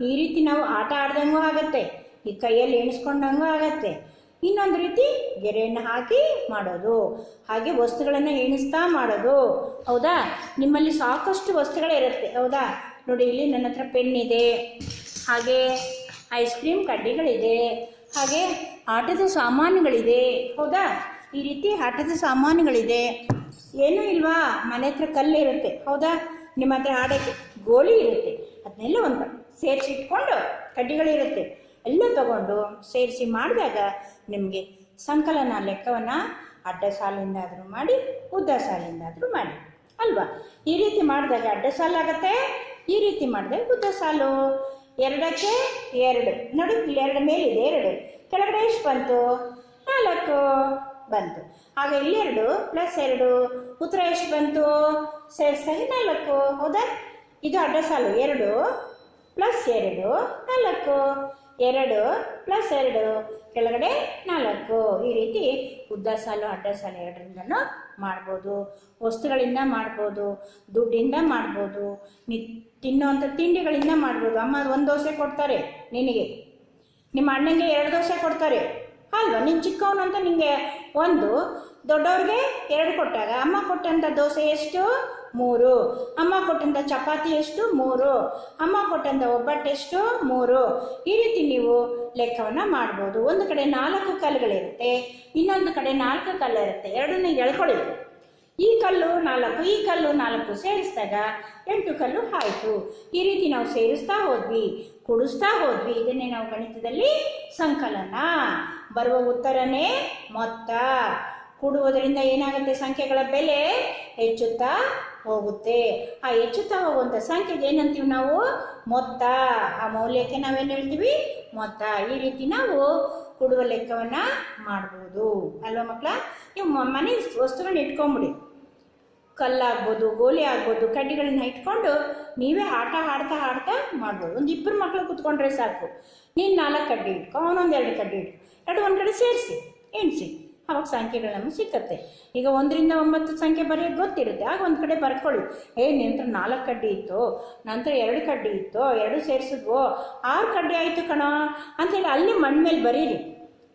ಈ ರೀತಿ ನಾವು ಆಟ ಆಡ್ದಂಗೂ ಆಗತ್ತೆ. ಈ ಕೈಯಲ್ಲಿ ಎಣಿಸ್ಕೊಂಡಂಗೂ ಆಗತ್ತೆ. ಇನ್ನೊಂದು ರೀತಿ ಗೆರೆಯನ್ನು ಹಾಕಿ ಮಾಡೋದು. ಹಾಗೆ ವಸ್ತುಗಳನ್ನು ಎಣಿಸ್ತಾ ಮಾಡೋದು. ಹೌದಾ? ನಿಮ್ಮಲ್ಲಿ ಸಾಕಷ್ಟು ವಸ್ತುಗಳೇ ಇರುತ್ತೆ. ಹೌದಾ? ನೋಡಿ, ಇಲ್ಲಿ ನನ್ನ ಹತ್ರ ಪೆನ್ ಇದೆ. ಹಾಗೆ ಐಸ್ ಕ್ರೀಮ್ ಕಡ್ಡಿಗಳಿದೆ. ಹಾಗೆ ಆಟದ ಸಾಮಾನುಗಳಿದೆ. ಹೌದಾ? ಈ ರೀತಿ ಆಟದ ಸಾಮಾನುಗಳಿದೆ. ಏನೂ ಇಲ್ವಾ? ಮನೆ ಹತ್ರ ಕಲ್ಲು ಇರುತ್ತೆ. ಹೌದಾ? ನಿಮ್ಮ ಹತ್ರ ಆಡೋಕ್ಕೆ ಗೋಲಿ ಇರುತ್ತೆ. ಅದನ್ನೆಲ್ಲ ಒಂದು ಸೇರಿಸಿಟ್ಕೊಂಡು ಕಡ್ಡಿಗಳಿರುತ್ತೆ. ಎಲ್ಲ ತಗೊಂಡು ಸೇರಿಸಿ ಮಾಡಿದಾಗ ನಿಮಗೆ ಸಂಕಲನ ಲೆಕ್ಕವನ್ನು ಅಡ್ಡ ಸಾಲಿಂದಾದರೂ ಮಾಡಿ, ಉದ್ದ ಸಾಲಿಂದಾದರೂ ಮಾಡಿ, ಅಲ್ವಾ? ಈ ರೀತಿ ಮಾಡಿದಾಗ ಅಡ್ಡ ಸಾಲಾಗತ್ತೆ ಈ ರೀತಿ ಮಾಡಿದಾಗ ಉದ್ದ ಸಾಲು. ಎರಡಕ್ಕೆ ಎರಡು. ನೋಡಿ ಎರಡು ಮೇಲಿದೆ, ಎರಡು. ಕೆಳಗಡೆ ಎಷ್ಟು ಬಂತು? ನಾಲ್ಕು ಬಂತು. ಆಗ ಇಲ್ಲಿ ಎರಡು ಪ್ಲಸ್ ಎರಡು. ಉತ್ತರ ಎಷ್ಟು ಬಂತು? ಸೇರಿಸಿದಾಗ ನಾಲ್ಕು. ಹೌದಾ? ಇದು ಅಡ್ಡ ಸಾಲು. ಎರಡು ಪ್ಲಸ್ ಎರಡು ನಾಲ್ಕು. ಎರಡು ಪ್ಲಸ್ ಎರಡು, ಕೆಳಗಡೆ ನಾಲ್ಕು. ಈ ರೀತಿ ಉದ್ದ ಸಾಲು, ಅಡ್ಡ ಸಾಲು ಎರಡರಿಂದನೂ ಮಾಡ್ಬೋದು. ವಸ್ತುಗಳಿಂದ ಮಾಡ್ಬೋದು, ದುಡ್ಡಿಂದ ಮಾಡ್ಬೋದು, ನಿ ತಿನ್ನುವಂಥ ತಿಂಡಿಗಳಿಂದ ಮಾಡ್ಬೋದು. ಅಮ್ಮ ಒಂದು ದೋಸೆ ಕೊಡ್ತಾರೆ ನಿನಗೆ. ನಿಮ್ಮ ಅಣ್ಣನಿಗೆ ಎರಡು ದೋಸೆ ಕೊಡ್ತಾರೆ. ಅಲ್ವಾ? ನೀನು ಚಿಕ್ಕವನು ಅಂತ ನಿಮಗೆ ಒಂದು, ದೊಡ್ಡವ್ರಿಗೆ ಎರಡು ಕೊಟ್ಟಾಗ ಅಮ್ಮ ಕೊಟ್ಟಂಥ ದೋಸೆ ಎಷ್ಟು? ಮೂರು. ಅಮ್ಮ ಕೊಟ್ಟಂಥ ಚಪಾತಿ ಎಷ್ಟು? ಮೂರು. ಅಮ್ಮ ಕೊಟ್ಟಂಥ ಒಬ್ಬಟ್ಟು ಎಷ್ಟು? ಮೂರು. ಈ ರೀತಿ ನೀವು ಲೆಕ್ಕವನ್ನು ಮಾಡ್ಬೋದು. ಒಂದು ಕಡೆ ನಾಲ್ಕು ಕಲ್ಲುಗಳಿರುತ್ತೆ, ಇನ್ನೊಂದು ಕಡೆ ನಾಲ್ಕು ಕಲ್ಲು ಇರುತ್ತೆ ಎರಡನ್ನ ಎಳ್ಕೊಳ್ಳಿ. ಈ ಕಲ್ಲು ನಾಲ್ಕು, ಈ ಕಲ್ಲು ನಾಲ್ಕು ಸೇರಿಸಿದಾಗ ಎಂಟು ಕಲ್ಲು ಆಯಿತು. ಈ ರೀತಿ ನಾವು ಸೇರಿಸ್ತಾ ಹೋದ್ವಿ, ಕೊಡಿಸ್ತಾ ಹೋದ್ವಿ. ಇದನ್ನೇ ನಾವು ಗಣಿತದಲ್ಲಿ ಸಂಕಲನ. ಬರುವ ಉತ್ತರನೇ ಮೊತ್ತ. ಕೂಡುವುದರಿಂದ ಏನಾಗುತ್ತೆ ಸಂಖ್ಯೆಗಳ ಬೆಲೆ? ಹೆಚ್ಚುತ್ತಾ ಹೋಗುತ್ತೆ. ಆ ಹೆಚ್ಚುತ್ತಾ ಹೋಗುವಂಥ ಸಂಖ್ಯೆಗೆ ಏನಂತೀವಿ ನಾವು? ಮೊತ್ತ. ಆ ಮೌಲ್ಯಕ್ಕೆ ನಾವೇನು ಹೇಳ್ತೀವಿ? ಮೊತ್ತ. ಈ ರೀತಿ ನಾವು ಕೊಡುವ ಲೆಕ್ಕವನ್ನು ಮಾಡ್ಬೋದು. ಅಲ್ವಾ ಮಕ್ಕಳ? ನೀವು ಮನೆ ವಸ್ತುಗಳನ್ನ ಇಟ್ಕೊಂಬಿಡಿ. ಕಲ್ಲಾಗ್ಬೋದು, ಗೋಲಿ ಆಗ್ಬೋದು, ಕಡ್ಡಿಗಳನ್ನ ಇಟ್ಕೊಂಡು ನೀವೇ ಆಟ ಆಡ್ತಾ ಆಡ್ತಾ ಮಾಡ್ಬೋದು. ಒಂದು ಇಬ್ಬರು ಮಕ್ಕಳು ಕುತ್ಕೊಂಡ್ರೆ ಸಾಕು. ನೀನು ನಾಲ್ಕು ಕಡ್ಡಿ ಇಟ್ಕೊ, ಅವನೊಂದು ಎರಡು ಕಡ್ಡಿ ಇಟ್ಕೊ. ಎರಡು ಒಂದು ಕಡೆ ಸೇರಿಸಿ, ಎಣಿಸಿ. ಅವಾಗ ಸಂಖ್ಯೆಗಳು ನಮಗೆ ಸಿಕ್ಕತ್ತೆ. ಈಗ ಒಂದರಿಂದ ಒಂಬತ್ತು ಸಂಖ್ಯೆ ಬರೆಯೋದು ಗೊತ್ತಿರುತ್ತೆ. ಆಗ ಒಂದು ಕಡೆ ಬರ್ಕೊಳ್ಳಿ. ಏ ನಿಂತ್ರ ನಾಲ್ಕು ಕಡ್ಡಿ ಇತ್ತು. ನಂತರ ಎರಡು ಕಡ್ಡಿ ಇತ್ತು. ಎರಡು ಸೇರಿಸಿದ್ವೋ. ಆರು ಕಡ್ಡಿ ಆಯಿತು ಕಣ. ಅಂಥೇಳಿ ಅಲ್ಲಿ ಮಣ್ಣು ಮೇಲೆ ಬರೀರಿ.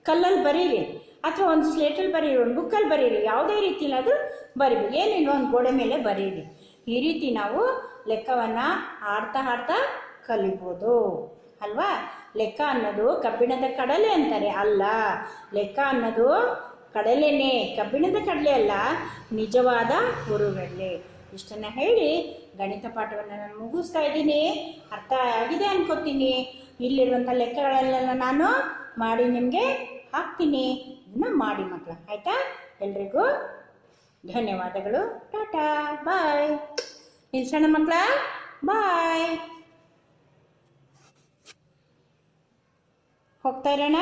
ಕಲ್ಲಲ್ಲಿ ಬರೀರಿ. ಅಥವಾ ಒಂದು ಸ್ಲೇಟಲ್ಲಿ ಬರೀರಿ. ಒಂದು ಬುಕ್ಕಲ್ಲಿ ಬರೀರಿ. ಯಾವುದೇ ರೀತಿಯಲ್ಲಿ ಅದು ಬರಿಬೇಕು ಏನಿಲ್ಲ ಒಂದು ಗೋಡೆ ಮೇಲೆ ಬರೀರಿ. ಈ ರೀತಿ ನಾವು ಲೆಕ್ಕವನ್ನು ಆಡ್ತಾ ಆಡ್ತಾ ಕಲಿಬೋದು. ಅಲ್ವಾ? ಲೆಕ್ಕ ಅನ್ನೋದು ಕಬ್ಬಿಣದ ಕಡಲೆ ಅಂತಾರೆ. ಅಲ್ಲ. ಲೆಕ್ಕ ಅನ್ನೋದು ಕಡಲೆನೇ, ಕಬ್ಬಿಣದ ಕಡಲೆ ಅಲ್ಲ, ನಿಜವಾದ ಹುರುಗಡಲೆ ಇಷ್ಟನ್ನು ಹೇಳಿ ಗಣಿತ ಪಾಠವನ್ನು ನಾನು ಮುಗಿಸ್ತಾ ಇದ್ದೀನಿ. ಅರ್ಥ ಆಗಿದೆ ಅನ್ಕೋತೀನಿ. ಇಲ್ಲಿರುವಂಥ ಲೆಕ್ಕಗಳೆಲ್ಲ ನಾನು ಮಾಡಿ ನಿಮಗೆ ಹಾಕ್ತೀನಿ. ಇದನ್ನ ಮಾಡಿ ಮಕ್ಕಳ. ಆಯಿತಾ? ಎಲ್ರಿಗೂ ಧನ್ಯವಾದಗಳು. ಟಾಟಾ, ಬಾಯ್. ನಿಲ್ಸೋಣ ಮಕ್ಕಳ? ಬಾಯ್. ಹೋಗ್ತಾ ಇರೋಣ?